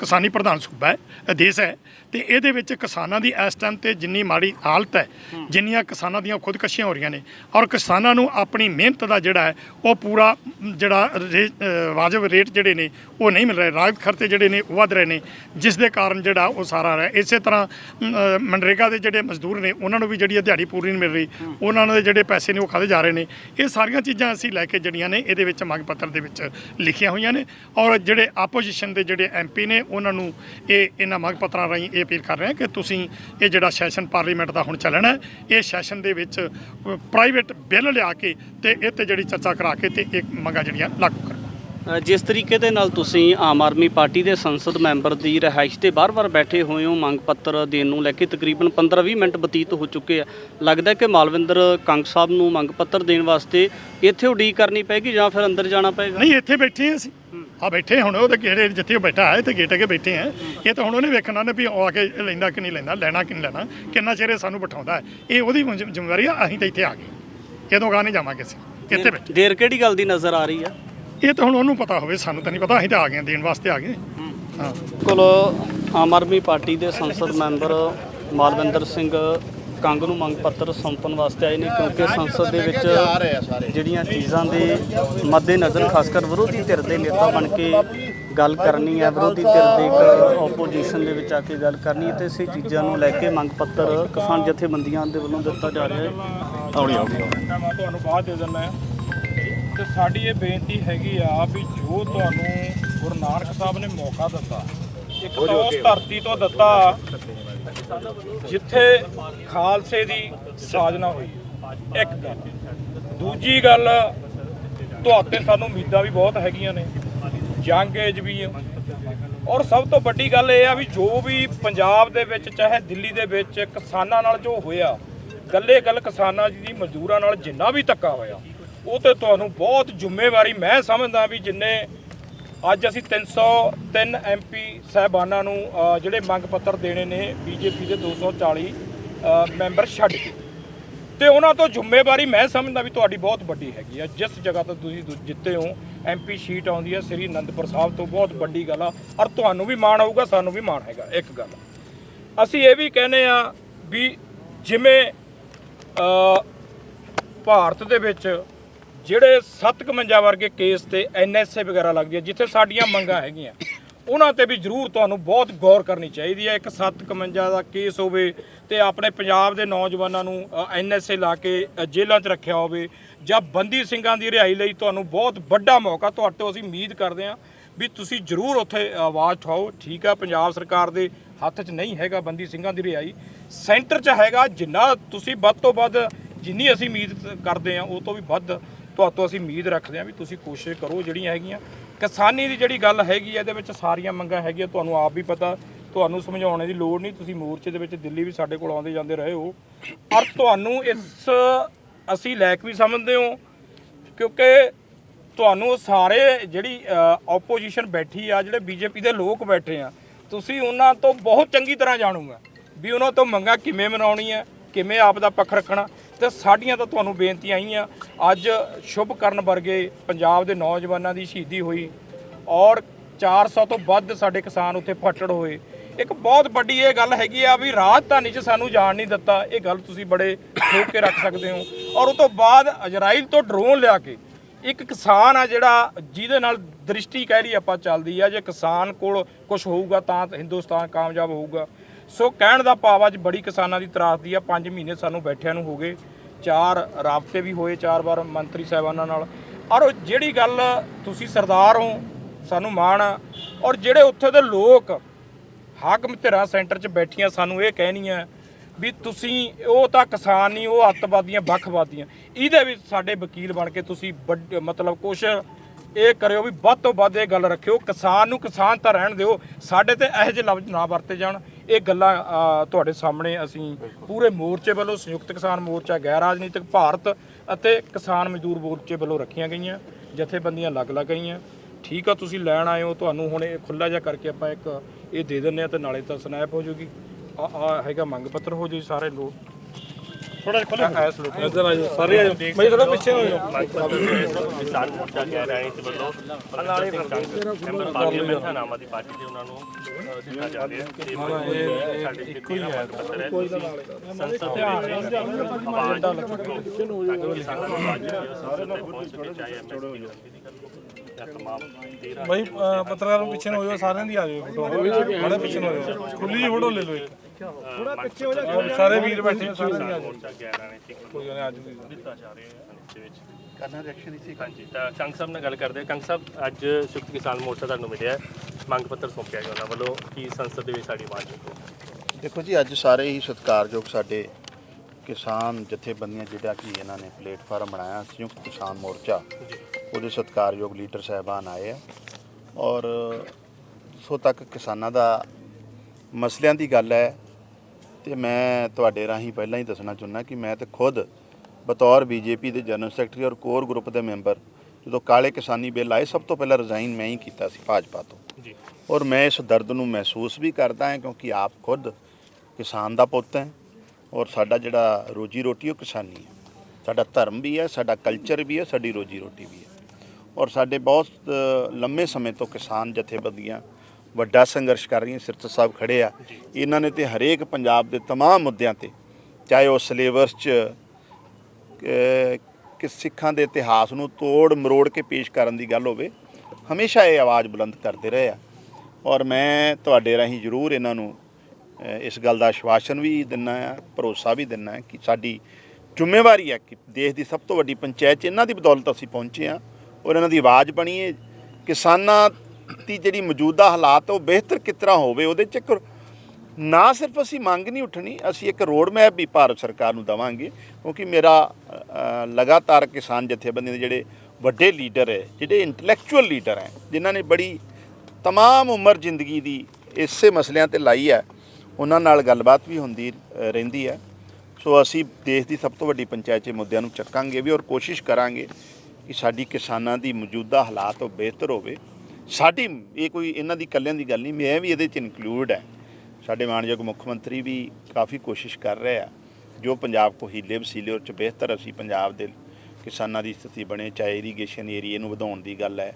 A: ਕਿਸਾਨੀ ਪ੍ਰਧਾਨ ਸੂਬਾ ਹੈ ਅ, ਦੇਸ਼ ਹੈ ਤੇ ਇਹਦੇ ਵਿੱਚ ਕਿਸਾਨਾਂ ਦੀ ਇਸ ਟਾਈਮ ਤੇ ਜਿੰਨੀ ਮਾੜੀ ਹਾਲਤ ਹੈ ਜਿੰਨੀਆਂ ਕਿਸਾਨਾਂ ਦੀਆਂ ਖੁਦਕਸ਼ੀਆਂ ਹੋ ਰਹੀਆਂ ਨੇ ਔਰ ਕਿਸਾਨਾਂ ਨੂੰ ਆਪਣੀ ਮਿਹਨਤ ਦਾ ਜਿਹੜਾ ਹੈ ਉਹ ਪੂਰਾ ਮ, ਜਿਹੜਾ ਰੇ- ਅ, ਵਾਜਬ ਰੇਟ ਜਿਹੜੇ ਨੇ ਉਹ ਨਹੀਂ ਮਿਲ ਰਹੇ ਰਾਜ ਖਰਚੇ ਜਿਹੜੇ ਨੇ ਉਹ ਵਧ ਰਹੇ ਨੇ ਜਿਸ ਦੇ ਕਾਰਨ ਜਿਹੜਾ ਉਹ ਸਾਰਾ ਰਿਹਾ ਇਸੇ ਤਰ੍ਹਾਂ ਮ, ਅ, ਮਨਰੇਗਾ ਦੇ ਜਿਹੜੇ ਮਜ਼ਦੂਰ ਨੇ ਉਹਨਾਂ ਨੂੰ ਵੀ ਜਿਹੜੀ ਦਿਹਾੜੀ ਪੂਰੀ ਨਹੀਂ ਮਿਲ ਰਹੀ ਉਹਨਾਂ ਦੇ ਜਿਹੜੇ ਪੈਸੇ ਨੇ ਉਹ ਖਾਦੇ ਜਾ ਰਹੇ ਨੇ ਇਹ ਸਾਰੀਆਂ ਚੀਜ਼ਾਂ ਅਸੀਂ ਲੈ ਕੇ ਜਿਹੜੀਆਂ ਨੇ ਇਹਦੇ ਵਿੱਚ ਮੰਗ ਪੱਤਰ ਦੇ ਵਿੱਚ ਲਿਖੀਆਂ ਹੋਈਆਂ ਨੇ ਔਰ ਜਿਹੜੇ ਆਪੋਜੀਸ਼ਨ ਦੇ ਜਿਹੜੇ ਐਮਪੀ ਨੇ ਉਹਨਾਂ ਨੂੰ ਇਹ ਇਹਨਾਂ ਮੰਗ ਪੱਤਰਾਂ ਰਾਹੀਂ ਇਹ ਅਪੀਲ ਕਰ ਰਹੇ ਹਾਂ ਕਿ ਤੁਸੀਂ ਇਹ ਜਿਹੜਾ ਸੈਸ਼ਨ ਪਾਰਲੀਮੈਂਟ ਦਾ ਹੁਣ ਚੱਲਣਾ ਇਹ ਸੈਸ਼ਨ ਦੇ ਵਿੱਚ ਪ੍ਰਾਈਵੇਟ ਬਿੱਲ ਲਿਆ ਕੇ ਤੇ ਇਹ ਤੇ ਜਿਹੜੀ ਚਰਚਾ ਕਰਾ ਕੇ ਤੇ ਇਹ ਮੰਗਾਂ ਜਿਹੜੀਆਂ ਲਾਗੂ ਕਰਨ
B: ਅ, ਜਿਸ ਤਰੀਕੇ ਦੇ ਨਾਲ ਤੁਸੀਂ ਆਮ ਆਦਮੀ ਪਾਰਟੀ ਦੇ ਸੰਸਦ ਮੈਂਬਰ ਦੀ ਰਿਹਾਇਸ਼ ਤੇ ਬਾਰ-ਬਾਰ ਬੈਠੇ ਹੋਏ ਹੋ ਮੰਗ ਪੱਤਰ ਦੇਣ ਨੂੰ ਲੈ ਕੇ ਤਕਰੀਬਨ 15-20 ਮਿੰਟ ਬਤੀਤ ਹੋ ਚੁੱਕੇ ਆ। ਲੱਗਦਾ ਕਿ ਮਾਲਵਿੰਦਰ ਕੰਗ ਸਾਹਿਬ ਨੂੰ ਮੰਗ ਪੱਤਰ ਦੇਣ ਵਾਸਤੇ ਇੱਥੇ ਉਡੀਕ ਕਰਨੀ ਪਏਗੀ ਜਾਂ ਫਿਰ ਅੰਦਰ ਜਾਣਾ ਪਏਗਾ?
A: ਨਹੀਂ ਇੱਥੇ ਬੈਠੇ ਹਾਂ ਅਸੀਂ। ਆ ਬੈਠੇ ਹੁਣ ਉਹਦੇ ਗੇੜੇ ਜਿੱਥੇ ਉਹ ਬੈਠਾ ਹੈ ਤੇ ਗੇਟ ਅੱਗੇ ਬੈਠੇ ਆ ਇਹ ਤਾਂ ਹੁਣ ਉਹਨੇ ਵੇਖਣਾ ਨੇ ਵੀ ਉਹ ਆ ਕੇ ਲੈਂਦਾ ਕਿ ਨਹੀਂ ਲੈਂਦਾ ਲੈਣਾ ਕਿ ਨਹੀਂ ਲੈਣਾ ਕਿੰਨਾ ਚਿਰ ਇਹ ਸਾਨੂੰ ਬਿਠਾਉਂਦਾ ਹੈ। ਇਹ ਉਹਦੀ ਜ਼ਿੰਮ- ਜ਼ਿੰਮੇਵਾਰੀ ਆ ਅਸੀਂ ਤਾਂ ਇੱਥੇ ਆ ਗਏ। ਕਦੋਂ ਗਾ ਨਹੀਂ ਜਾਵਾਂਗੇ ਅਸੀਂ ਇੱਥੇ ਬੈਠੇ।
B: ਦੇਰ ਕਿਹੜੀ ਗੱਲ ਦੀ ਨਜ਼ਰ ਆ ਰਹੀ ਆ?
A: ਇਹ ਤਾਂ ਹੁਣ ਉਹਨੂੰ ਪਤਾ ਹੋਵੇ ਸਾਨੂੰ ਤਾਂ ਨਹੀਂ ਪਤਾ ਅਸੀਂ ਤਾਂ ਆ ਗਏ ਹਾਂ, ਦੇਣ ਵਾਸਤੇ ਆ ਗਏ। ਹਾਂ।
B: ਕੋਲ ਆਮ ਆਦਮੀ ਪਾਰਟੀ ਦੇ ਸੰਸਦ ਮੈਂਬਰ ਮਾਲਵਿੰਦਰ ਸਿੰਘ ਕੰਗ ਨੂੰ ਮੰਗ ਪੱਤਰ ਸੌਂਪਣ ਵਾਸਤੇ ਆਏ ਨੇ ਕਿਉਂਕਿ ਸੰਸਦ ਦੇ ਵਿੱਚ ਜਿਹੜੀਆਂ ਚੀਜ਼ਾਂ ਦੇ ਮੱਦੇਨਜ਼ਰ ਖਾਸ ਕਰ ਵਿਰੋਧੀ ਧਿਰ ਦੇ ਨੇਤਾ ਬਣ ਕੇ ਗੱਲ ਕਰਨੀ ਹੈ ਵਿਰੋਧੀ ਧਿਰ ਦੇ ਇੱਕ ਆਪੋਜੀਸ਼ਨ ਦੇ ਵਿੱਚ ਆ ਕੇ ਗੱਲ ਕਰਨੀ ਹੈ ਤੇ ਇਸੇ ਚੀਜ਼ਾਂ ਨੂੰ ਲੈ ਕੇ ਮੰਗ ਪੱਤਰ ਕਿਸਾਨ ਜਥੇਬੰਦੀਆਂ ਦੇ ਵੱਲੋਂ ਦਿੱਤਾ ਜਾ ਰਿਹਾ ਹੈ।
A: ਆਉਣੀ ਆਉਣੀ
C: ਮੈਂ ਤੁਹਾਨੂੰ ਬਾਅਦ ਦੇ ਦਿੰਦਾ ਤੇ ਸਾਡੀ ਇਹ ਬੇਨਤੀ ਹੈਗੀ ਆ ਵੀ ਜੋ ਤੁਹਾਨੂੰ ਗੁਰੂ ਨਾਨਕ ਸਾਹਿਬ ਨੇ ਮੌਕਾ ਦਿੱਤਾ ਇੱਕ ਤਾਂ ਉਸ ਧਰਤੀ ਤੋਂ ਦਿੱਤਾ ਜਿੱਥੇ ਖਾਲਸੇ ਦੀ ਸਾਜਨਾ ਹੋਈ। ਇੱਕ ਗੱਲ। ਦੂਜੀ ਗੱਲ, ਤੁਹਾਡੇ ਸਾਨੂੰ ਉਮੀਦਾਂ ਵੀ ਬਹੁਤ ਹੈਗੀਆਂ ਨੇ। ਜੰਗ ਏਜ ਵੀ ਆ। ਔਰ ਸਭ ਤੋਂ ਵੱਡੀ ਗੱਲ ਇਹ ਆ ਵੀ ਜੋ ਵੀ ਪੰਜਾਬ ਦੇ ਵਿੱਚ, ਚਾਹੇ ਦਿੱਲੀ ਦੇ ਵਿੱਚ ਕਿਸਾਨਾਂ ਨਾਲ ਜੋ ਹੋਇਆ ਗੱਲੇ ਗੱਲ ਕਿਸਾਨਾਂ ਦੀ ਮਜ਼ਦੂਰਾਂ ਨਾਲ ਜਿੰਨਾ ਵੀ ਧੱਕਾ ਹੋਇਆ, ਉਹ ਤੇ ਤੁਹਾਨੂੰ ਬਹੁਤ ਜ਼ਿੰਮੇਵਾਰੀ ਮੈਂ ਸਮਝਦਾ ਵੀ ਜਿੰਨੇ ਅੱਜ ਅਸੀਂ 303 ਐਮਪੀ ਸਹਿਬਾਨਾਂ ਨੂੰ ਜਿਹੜੇ ਮੰਗ ਪੱਤਰ ਦੇਣੇ ਨੇ ਬੀਜੇਪੀ ਦੇ 240 ਅ, ਮੈਂਬਰ ਛੱਡ ਕੇ। ਤੇ ਉਹਨਾਂ ਤੋਂ ਜ਼ਿੰਮੇਵਾਰੀ ਮੈਂ ਸਮਝਦਾ ਵੀ ਤੁਹਾਡੀ ਬਹੁਤ ਵੱਡੀ ਹੈਗੀ ਆ। ਜਿਸ ਜਗ੍ਹਾ ਤੋਂ ਤੁਸੀਂ ਦੁ- ਜਿੱਤੇ ਹੋ ਐਮਪੀ ਸ਼ੀਟ ਆਉਂਦੀ ਹੈ ਸ੍ਰੀ ਅਨੰਦਪੁਰ ਸਾਹਿਬ ਤੋਂ ਬਹੁਤ ਵੱਡੀ ਗੱਲ ਆ। ਔਰ ਤੁਹਾਨੂੰ ਵੀ ਮਾਣ ਆਊਗਾ ਸਾਨੂੰ ਵੀ ਮਾਣ ਹੈਗਾ ਇੱਕ ਗੱਲ। ਅਸੀਂ ਇਹ ਵੀ ਕਹਿੰਦੇ ਆ ਵੀ ਜਿਵੇਂ ਭਾਰਤ ਦੇ ਵਿੱਚ ਜਿਹੜੇ 751 ਵਰਗੇ ਕੇਸ ਤੇ ਐਨਐਸਏ ਵਗੈਰਾ ਲੱਗਦੀ ਹੈ ਜਿੱਥੇ ਸਾਡੀਆਂ ਮੰਗਾਂ ਹੈਗੀਆਂ, ਉਹਨਾਂ ਤੇ ਵੀ ਜ਼ਰੂਰ ਤੁਹਾਨੂੰ ਬਹੁਤ ਗੌਰ ਕਰਨੀ ਚਾਹੀਦੀ ਹੈ। ਇੱਕ 751 ਦਾ ਕੇਸ ਹੋਵੇ ਤੇ ਆਪਣੇ ਪੰਜਾਬ ਦੇ ਨੌਜਵਾਨਾਂ ਨੂੰ ਐਨਐਸਏ ਲਾ ਕੇ ਜੇਲ੍ਹਾਂ 'ਚ ਰੱਖਿਆ ਹੋਵੇ ਜਾਂ ਬੰਦੀ ਸਿੰਘਾਂ ਦੀ ਰਿਹਾਈ ਲਈ ਤੁਹਾਨੂੰ ਬਹੁਤ ਵੱਡਾ ਮੌਕਾ, ਤੁਹਾਡੇ ਤੋਂ ਅਸੀਂ ਉਮੀਦ ਕਰਦੇ ਹਾਂ ਵੀ ਤੁਸੀਂ ਜ਼ਰੂਰ ਉੱਥੇ ਆਵਾਜ਼ ਉਠਾਓ। ਠੀਕ ਆ, ਪੰਜਾਬ ਸਰਕਾਰ ਦੇ ਹੱਥ 'ਚ ਨਹੀਂ ਹੈਗਾ ਬੰਦੀ ਸਿੰਘਾਂ ਦੀ ਰਿਹਾਈ। ਸੈਂਟਰ 'ਚ ਹੈਗਾ, ਜਿੰਨਾ ਤੁਸੀਂ ਵੱਧ ਤੋਂ ਵੱਧ ਜਿੰਨੀ ਅਸੀਂ ਉਮੀਦ ਕਰਦੇ ਹਾਂ, ਉਹ ਤੋਂ ਵੀ ਵੱਧ ਤੁਹਾਤੋਂ ਅਸੀਂ ਉਮੀਦ ਰੱਖਦੇ ਹਾਂ ਵੀ ਤੁਸੀਂ ਕੋਸ਼ਿਸ਼ ਕਰੋ ਜਿਹੜੀਆਂ ਹੈਗੀਆਂ। ਕਿਸਾਨੀ ਦੀ ਜਿਹੜੀ ਗੱਲ ਹੈਗੀ ਹੈ, ਇਹਦੇ ਵਿੱਚ ਸਾਰੀਆਂ ਮੰਗਾਂ ਹੈਗੀਆਂ ਤੁਹਾਨੂੰ ਆਪ ਵੀ ਪਤਾ ਤੁਹਾਨੂੰ ਸਮਝਾਉਣ ਦੀ ਲੋੜ ਨਹੀਂ ਤੁਸੀਂ ਮੋਰਚੇ ਦੇ ਵਿੱਚ ਦਿੱਲੀ ਵੀ ਸਾਡੇ ਕੋਲ ਆਉਂਦੇ ਜਾਂਦੇ ਰਹੇ ਹੋ। ਪਰ ਤੁਹਾਨੂੰ ਇਸ ਅਸੀਂ ਲਾਇਕ ਵੀ ਸਮਝਦੇ ਹੋ ਕਿਉਂਕਿ ਤੁਹਾਨੂੰ ਸਾਰੇ ਜਿਹੜੀ ਆਪੋਜੀਸ਼ਨ ਬੈਠੀ ਆ ਜਿਹੜੇ ਬੀਜੇਪੀ ਦੇ ਲੋਕ ਬੈਠੇ ਆ ਤੁਸੀਂ ਉਹਨਾਂ ਤੋਂ ਬਹੁਤ ਚੰਗੀ ਤਰ੍ਹਾਂ ਜਾਣੂਗਾ ਵੀ ਉਹਨਾਂ ਤੋਂ ਮੰਗਾ ਕਿਵੇਂ ਮਨਾਉਣੀ ਹੈ ਕਿਵੇਂ ਆਪ ਦਾ ਪੱਖ ਰੱਖਣਾ। ਤੇ ਸਾਡੀਆਂ ਤਾਂ ਤੁਹਾਨੂੰ ਬੇਨਤੀਆਂ ਆਈਆਂ। ਅੱਜ ਸ਼ੁਭ ਕਰਨ ਵਰਗੇ ਪੰਜਾਬ ਦੇ ਨੌਜਵਾਨਾਂ ਦੀ ਸ਼ਹੀਦੀ ਹੋਈ ਔਰ 400 ਤੋਂ ਵੱਧ ਸਾਡੇ ਕਿਸਾਨ ਉੱਥੇ ਫੱਟੜ ਹੋਏ। ਇੱਕ ਬਹੁਤ ਵੱਡੀ ਇਹ ਗੱਲ ਹੈਗੀ ਆ ਵੀ ਰਾਜਧਾਨੀ 'ਚ ਸਾਨੂੰ ਜਾਣ ਨਹੀਂ ਦਿੱਤਾ। ਇਹ ਗੱਲ ਤੁਸੀਂ ਬੜੇ ਠੋਕ ਕੇ ਰੱਖ ਸਕਦੇ ਹੋ। ਔਰ ਉਸ ਤੋਂ ਬਾਅਦ ਇਜ਼ਰਾਈਲ ਤੋਂ ਡਰੋਨ ਲਿਆ ਕੇ ਇੱਕ ਕਿਸਾਨ ਆ ਜਿਹੜਾ ਜਿਹਦੇ ਨਾਲ ਦ੍ਰਿਸ਼ਟੀ ਕਹਿ ਰਹੀ ਆਪਾਂ ਚੱਲਦੀ ਆ, ਜੇ ਕਿਸਾਨ ਕੋਲ ਕੁਝ ਹੋਊਗਾ ਤਾਂ ਹਿੰਦੁਸਤਾਨ ਕਾਮਯਾਬ ਹੋਊਗਾ। ਸੋ ਕਹਿਣ ਦਾ ਭਾਵ ਅੱਜ ਬੜੀ ਕਿਸਾਨਾਂ ਦੀ ਤਰਾਸਦੀ ਆ। 5 ਮਹੀਨੇ ਸਾਨੂੰ ਬੈਠਿਆਂ ਨੂੰ ਹੋ ਗਏ। ਚਾਰ ਰਾਬਤੇ ਵੀ ਹੋਏ, ਚਾਰ ਵਾਰ ਮੰਤਰੀ ਸਾਹਿਬਾਨਾਂ ਨਾਲ। ਔਰ ਜਿਹੜੀ ਗੱਲ ਤੁਸੀਂ ਸਰਦਾਰ ਹੋ, ਸਾਨੂੰ ਮਾਣ ਆ, ਔਰ ਜਿਹੜੇ ਉੱਥੇ ਦੇ ਲੋਕ ਹਾਕਮ ਧਿਰਾਂ ਸੈਂਟਰ 'ਚ ਬੈਠੀਆਂ, ਸਾਨੂੰ ਇਹ ਕਹਿਣੀਆਂ ਵੀ ਤੁਸੀਂ, ਉਹ ਤਾਂ ਕਿਸਾਨ ਨਹੀਂ, ਉਹ ਅੱਤਵਾਦੀਆਂ, ਵੱਖਵਾਦੀਆਂ। ਇਹਦੇ ਵਿੱਚ ਸਾਡੇ ਵਕੀਲ ਬਣ ਕੇ ਤੁਸੀਂ ਵੱਡ- ਮਤਲਬ ਕੁਛ ਇਹ ਕਰਿਓ ਵੀ ਵੱਧ ਤੋਂ ਵੱਧ ਇਹ ਗੱਲ ਰੱਖਿਓ, ਕਿਸਾਨ ਨੂੰ ਕਿਸਾਨ ਤਾਂ ਰਹਿਣ ਦਿਓ, ਸਾਡੇ ਤੇ ਇਹੋ ਜਿਹੇ ਲਫ਼ਜ਼ ਨਾ ਵਰਤੇ ਜਾਣ। ਇਹ ਗੱਲਾਂ ਤੁਹਾਡੇ ਸਾਹਮਣੇ ਅਸੀਂ ਪੂਰੇ ਮੋਰਚੇ ਵੱਲੋਂ ਸੰਯੁਕਤ ਕਿਸਾਨ ਮੋਰਚਾ, ਗੈਰ ਰਾਜਨੀਤਿਕ ਭਾਰਤ ਅਤੇ ਕਿਸਾਨ ਮਜ਼ਦੂਰ ਮੋਰਚੇ ਵੱਲੋਂ ਰੱਖੀਆਂ ਗਈਆਂ, ਜਥੇਬੰਦੀਆਂ ਅਲੱਗ-ਅਲੱਗ ਗਈਆਂ। ਠੀਕ ਆ, ਤੁਸੀਂ ਲੈਣ ਆਏ ਹੋ, ਤੁਹਾਨੂੰ ਹੁਣ ਇਹ ਖੁੱਲਾ ਜਿਹਾ ਕਰਕੇ ਆਪਾਂ ਇੱਕ ਇਹ ਦੇ ਦਿੰਨੇ ਆ ਤੇ ਨਾਲੇ ਤਾਂ ਸਨੈਪ ਹੋ ਜੂਗੀ। ਆ ਆ ਹੈਗਾ ਮੰਗ ਪੱਤਰ ਹੋ ਜੂ ਸਾਰੇ ਲੋਕ।
A: ਥੋੜਾ ਜਿਹਾ ਖੋਲੋ
C: ਲੋਕ ਇੱਧਰ ਆ ਜਾਓ ਸਾਰੇ ਆ ਜਾਓ। ਮੈਂ ਥੋੜਾ ਪਿੱਛੇ ਹੋ ਜਾਓ।
D: ਕਿਸਾਨ ਮੋਰਚਾ ਕਹਿ ਰਹੇ ਸੀ ਵੱਲੋਂ ਨਾਲੇ। ਮੈਂਬਰ ਪਾਰਲੀਮੈਂਟ ਦਾ ਨਾਮ ਦੀ ਪਾਰਟੀ ਦੇ ਉਹਨਾਂ ਨੂੰ ਦਿੱਤਾ ਜਾ ਰਿਹਾ ਇਹ ਸਾਡੇ ਇੱਕੋ ਹੀ ਹੈ ਹੈ ਸੰਸਦ ਦੇ ਵਿੱਚ ਆਵਾਜ਼ ਕਿ ਆਵਾਜ਼ ਜਿਹੜੀ ਉਹ ਸੰਸਦ ਤੱਕ ਪਹੁੰਚ ਸਕੇ ਚਾਹੇ ਐਮਐਸਪੀ
E: ਭਾਈ ਪੱਤਰਕਾਰ ਨੂੰ ਪਿੱਛੇ ਨੂੰ ਹੋ ਜਾਓ ਸਾਰਿਆਂ ਦੀ ਆ ਜਾਓ ਫੋਟੋ ਬੜੇ ਪਿੱਛੇ ਨੂੰ ਹੋ ਜਾਓ ਖੁੱਲੀ ਜਿਹੀ ਫੋਟੋ ਲੈ ਲਓ ਇੱਕ।
D: ਥੋੜਾ ਪਿੱਛੇ ਹੋ ਜਾ
E: ਸਾਰੇ ਵੀਰ ਬੈਠੇ ਆ, ਸਾਰਿਆਂ ਦੀ ਆ ਜਾਓ।
D: ਮੋਰਚਾ ਗੈਰ ਰਾਜਨੀਤਿਕ
E: ਕੋਈ ਆ ਜੂਗੀ
D: ਦਿੱਤਾ ਜਾ ਰਿਹਾ ਹੈ ਦੇ ਵਿੱਚ। ਕਰਨਾ ਰਿਐਕਸ਼ਨ ਇਸੇ ਹਾਂਜੀ ਤਾਂ ਕੰਗ ਸਾਹਿਬ ਨਾਲ ਗੱਲ ਕਰਦੇ ਹਾਂ। ਕੰਗ ਸਾਹਿਬ ਅੱਜ ਸੰਯੁਕਤ ਕਿਸਾਨ ਮੋਰਚਾ ਤੁਹਾਨੂੰ ਮਿਲਿਆ ਹੈ। ਮੰਗ ਪੱਤਰ ਸੌਂਪਿਆ ਗਿਆ ਉਹਨਾਂ ਵੱਲੋਂ। ਕਿ ਸੰਸਦ ਦੇ ਵਿੱਚ ਸਾਡੀ ਆਵਾਜ਼ ਚੁੱਕੋ
F: ਦੇਖੋ ਜੀ ਅੱਜ ਸਾਰੇ ਹੀ ਸਤਿਕਾਰਯੋਗ ਸਾਡੇ ਕਿਸਾਨ ਜਥੇਬੰਦੀਆਂ ਜਿਹੜਾ ਕਿ ਇਹਨਾਂ ਨੇ ਪਲੇਟਫਾਰਮ ਬਣਾਇਆ ਸੰਯੁਕਤ ਕਿਸਾਨ ਮੋਰਚਾ। ਉਹਦੇ ਸਤਿਕਾਰਯੋਗ ਲੀਡਰ ਸਾਹਿਬਾਨ ਆਏ ਆ। ਔਰ ਸੋ ਤੱਕ ਕਿਸਾਨਾਂ ਦਾ ਮਸਲਿਆਂ ਦੀ ਗੱਲ ਹੈ ਤੇ ਮੈਂ ਤੁਹਾਡੇ ਰਾਹੀਂ ਪਹਿਲਾਂ ਹੀ ਦੱਸਣਾ ਚਾਹੁੰਦਾ ਕਿ ਮੈਂ ਤੇ ਖੁਦ ਬਤੌਰ ਬੀਜੇਪੀ ਦੇ ਜਨਰਲ ਸੈਕਟਰੀ ਔਰ ਕੋਰ ਗਰੁੱਪ ਦੇ ਮੈਂਬਰ ਜਦੋਂ ਕਾਲੇ ਕਿਸਾਨੀ ਬਿੱਲ ਆਏ ਸਭ ਤੋਂ ਪਹਿਲਾਂ ਰਿਜ਼ਾਈਨ ਮੈਂ ਹੀ ਕੀਤਾ ਸੀ ਭਾਜਪਾ ਤੋਂ।
D: ਜੀ।
F: ਔਰ ਮੈਂ ਇਸ ਦਰਦ ਨੂੰ ਮਹਿਸੂਸ ਵੀ ਕਰਦਾ ਹਾਂ ਕਿਉਂਕਿ ਆਪ ਖੁਦ ਕਿਸਾਨ ਦਾ ਪੁੱਤ ਹੈ ਔਰ ਸਾਡਾ ਜਿਹੜਾ ਰੋਜੀ ਰੋਟੀ ਉਹ ਕਿਸਾਨੀ ਹੈ। ਸਾਡਾ ਧਰਮ ਵੀ ਹੈ ਸਾਡਾ ਕਲਚਰ ਵੀ ਹੈ ਸਾਡੀ ਰੋਜੀ ਰੋਟੀ ਵੀ ਹੈ। ਔਰ ਸਾਡੇ ਬਹੁਤ ਅ, ਲੰਮੇ ਸਮੇਂ ਤੋਂ ਕਿਸਾਨ ਜਥੇਬੰਦੀਆਂ ਵੱਡਾ ਸੰਘਰਸ਼ ਕਰ ਰਹੀਆਂ ਸਿਰਤ ਸਾਹਿਬ ਖੜੇ ਆ ਇਹਨਾਂ ਨੇ ਤੇ ਹਰੇਕ ਪੰਜਾਬ ਦੇ तमाम ਮੁੱਦਿਆਂ ਤੇ ਚਾਹੇ ਉਹ ਸਿਲੇਬਸ 'ਚ ਅ, ਕਿ ਸਿੱਖਾਂ ਦੇ ਇਤਿਹਾਸ ਨੂੰ ਤੋੜ ਮਰੋੜ ਕੇ ਪੇਸ਼ ਕਰਨ ਦੀ ਗੱਲ ਹੋਵੇ ਹਮੇਸ਼ਾ ਇਹ ਆਵਾਜ਼ ਬੁਲੰਦ ਕਰਦੇ ਰਹੇ ਆ ਔਰ ਮੈਂ ਤੁਹਾਡੇ ਰਾਹੀਂ ਜ਼ਰੂਰ ਇਹਨਾਂ ਨੂੰ ਅ, ਇਸ ਗੱਲ ਦਾ ਆਸ਼ਵਾਸਨ ਵੀ ਦਿੰਨਾ ਆ ਭਰੋਸਾ ਵੀ ਦਿੰਨਾ ਹੈ ਕਿ ਸਾਡੀ ਜ਼ਿੰਮੇਵਾਰੀ ਹੈ ਕਿ ਦੇਸ਼ ਦੀ ਸਭ ਤੋਂ ਵੱਡੀ ਪੰਚਾਇਤ 'ਚ ਇਹਨਾਂ ਦੀ ਬਦੌਲਤ ਅਸੀਂ ਪਹੁੰਚੇ ਆ ਔਰ ਇਹਨਾਂ ਦੀ ਆਵਾਜ਼ ਬਣੀਏ ਕਿਸਾਨਾਂ ਦੀ ਜਿਹੜੀ ਮੌਜੂਦਾ ਹਾਲਾਤ ਉਹ ਬਿਹਤਰ ਕਿਸ ਤਰ੍ਹਾਂ ਹੋਵੇ ਉਹਦੇ 'ਚ ਨਾ ਸਿਰਫ ਅਸੀਂ ਮੰਗ ਨਹੀਂ ਉੱਠਣੀ, ਅਸੀਂ ਇੱਕ ਰੋਡ ਮੈਪ ਵੀ ਭਾਰਤ ਸਰਕਾਰ ਨੂੰ ਦਵਾਂਗੇ, ਕਿਉਂਕਿ ਮੇਰਾ ਲਗਾਤਾਰ ਕਿਸਾਨ ਜਥੇਬੰਦੀਆਂ ਦੇ ਜਿਹੜੇ ਵੱਡੇ ਲੀਡਰ ਹੈ, ਜਿਹੜੇ ਇੰਟੈਲੈਕਚੁਅਲ ਲੀਡਰ ਹੈ, ਜਿਨ੍ਹਾਂ ਨੇ ਬੜੀ ਤਮਾਮ ਉਮਰ ਜ਼ਿੰਦਗੀ ਦੀ ਇਸੇ ਮਸਲਿਆਂ ਤੇ ਲਾਈ ਹੈ, ਉਹਨਾਂ ਨਾਲ ਗੱਲਬਾਤ ਵੀ ਹੁੰਦੀ ਰਹਿੰਦੀ ਹੈ। ਸੋ ਅਸੀਂ ਦੇਸ਼ ਦੀ ਸਭ ਤੋਂ ਵੱਡੀ ਪੰਚਾਇਤ 'ਚ ਮੁੱਦਿਆਂ ਨੂੰ ਚੱਕਾਂਗੇ ਵੀ ਔਰ ਕੋਸ਼ਿਸ਼ ਕਰਾਂਗੇ ਕਿ ਸਾਡੀ ਕਿਸਾਨਾਂ ਦੀ ਮੌਜੂਦਾ ਹਾਲਾਤ ਉਹ ਬਿਹਤਰ ਹੋਵੇ ਸਾਡੀ ਇਹ ਕੋਈ ਇਹਨਾਂ ਦੀ ਕੱਲਿਆਂ ਦੀ ਗੱਲ ਨਹੀਂ ਮੈਂ ਵੀ ਇਹਦੇ 'ਚ ਇਨਕਲੂਡ ਹੈ ਸਾਡੇ ਮਾਨਯੋਗ ਮੁੱਖ ਮੰਤਰੀ ਵੀ ਕਾਫੀ ਕੋਸ਼ਿਸ਼ ਕਰ ਰਹੇ ਆ ਜੋ ਪੰਜਾਬ ਕੋ ਹੀਲੇ ਵਸੀਲੇ ਉਹ 'ਚ ਬਿਹਤਰ ਅਸੀਂ ਪੰਜਾਬ ਦੇ ਕਿਸਾਨਾਂ ਦੀ ਸਥਿਤੀ ਬਣੇ ਚਾਹੇ ਇਰੀਗੇਸ਼ਨ ਏਰੀਏ ਨੂੰ ਵਧਾਉਣ ਦੀ ਗੱਲ ਹੈ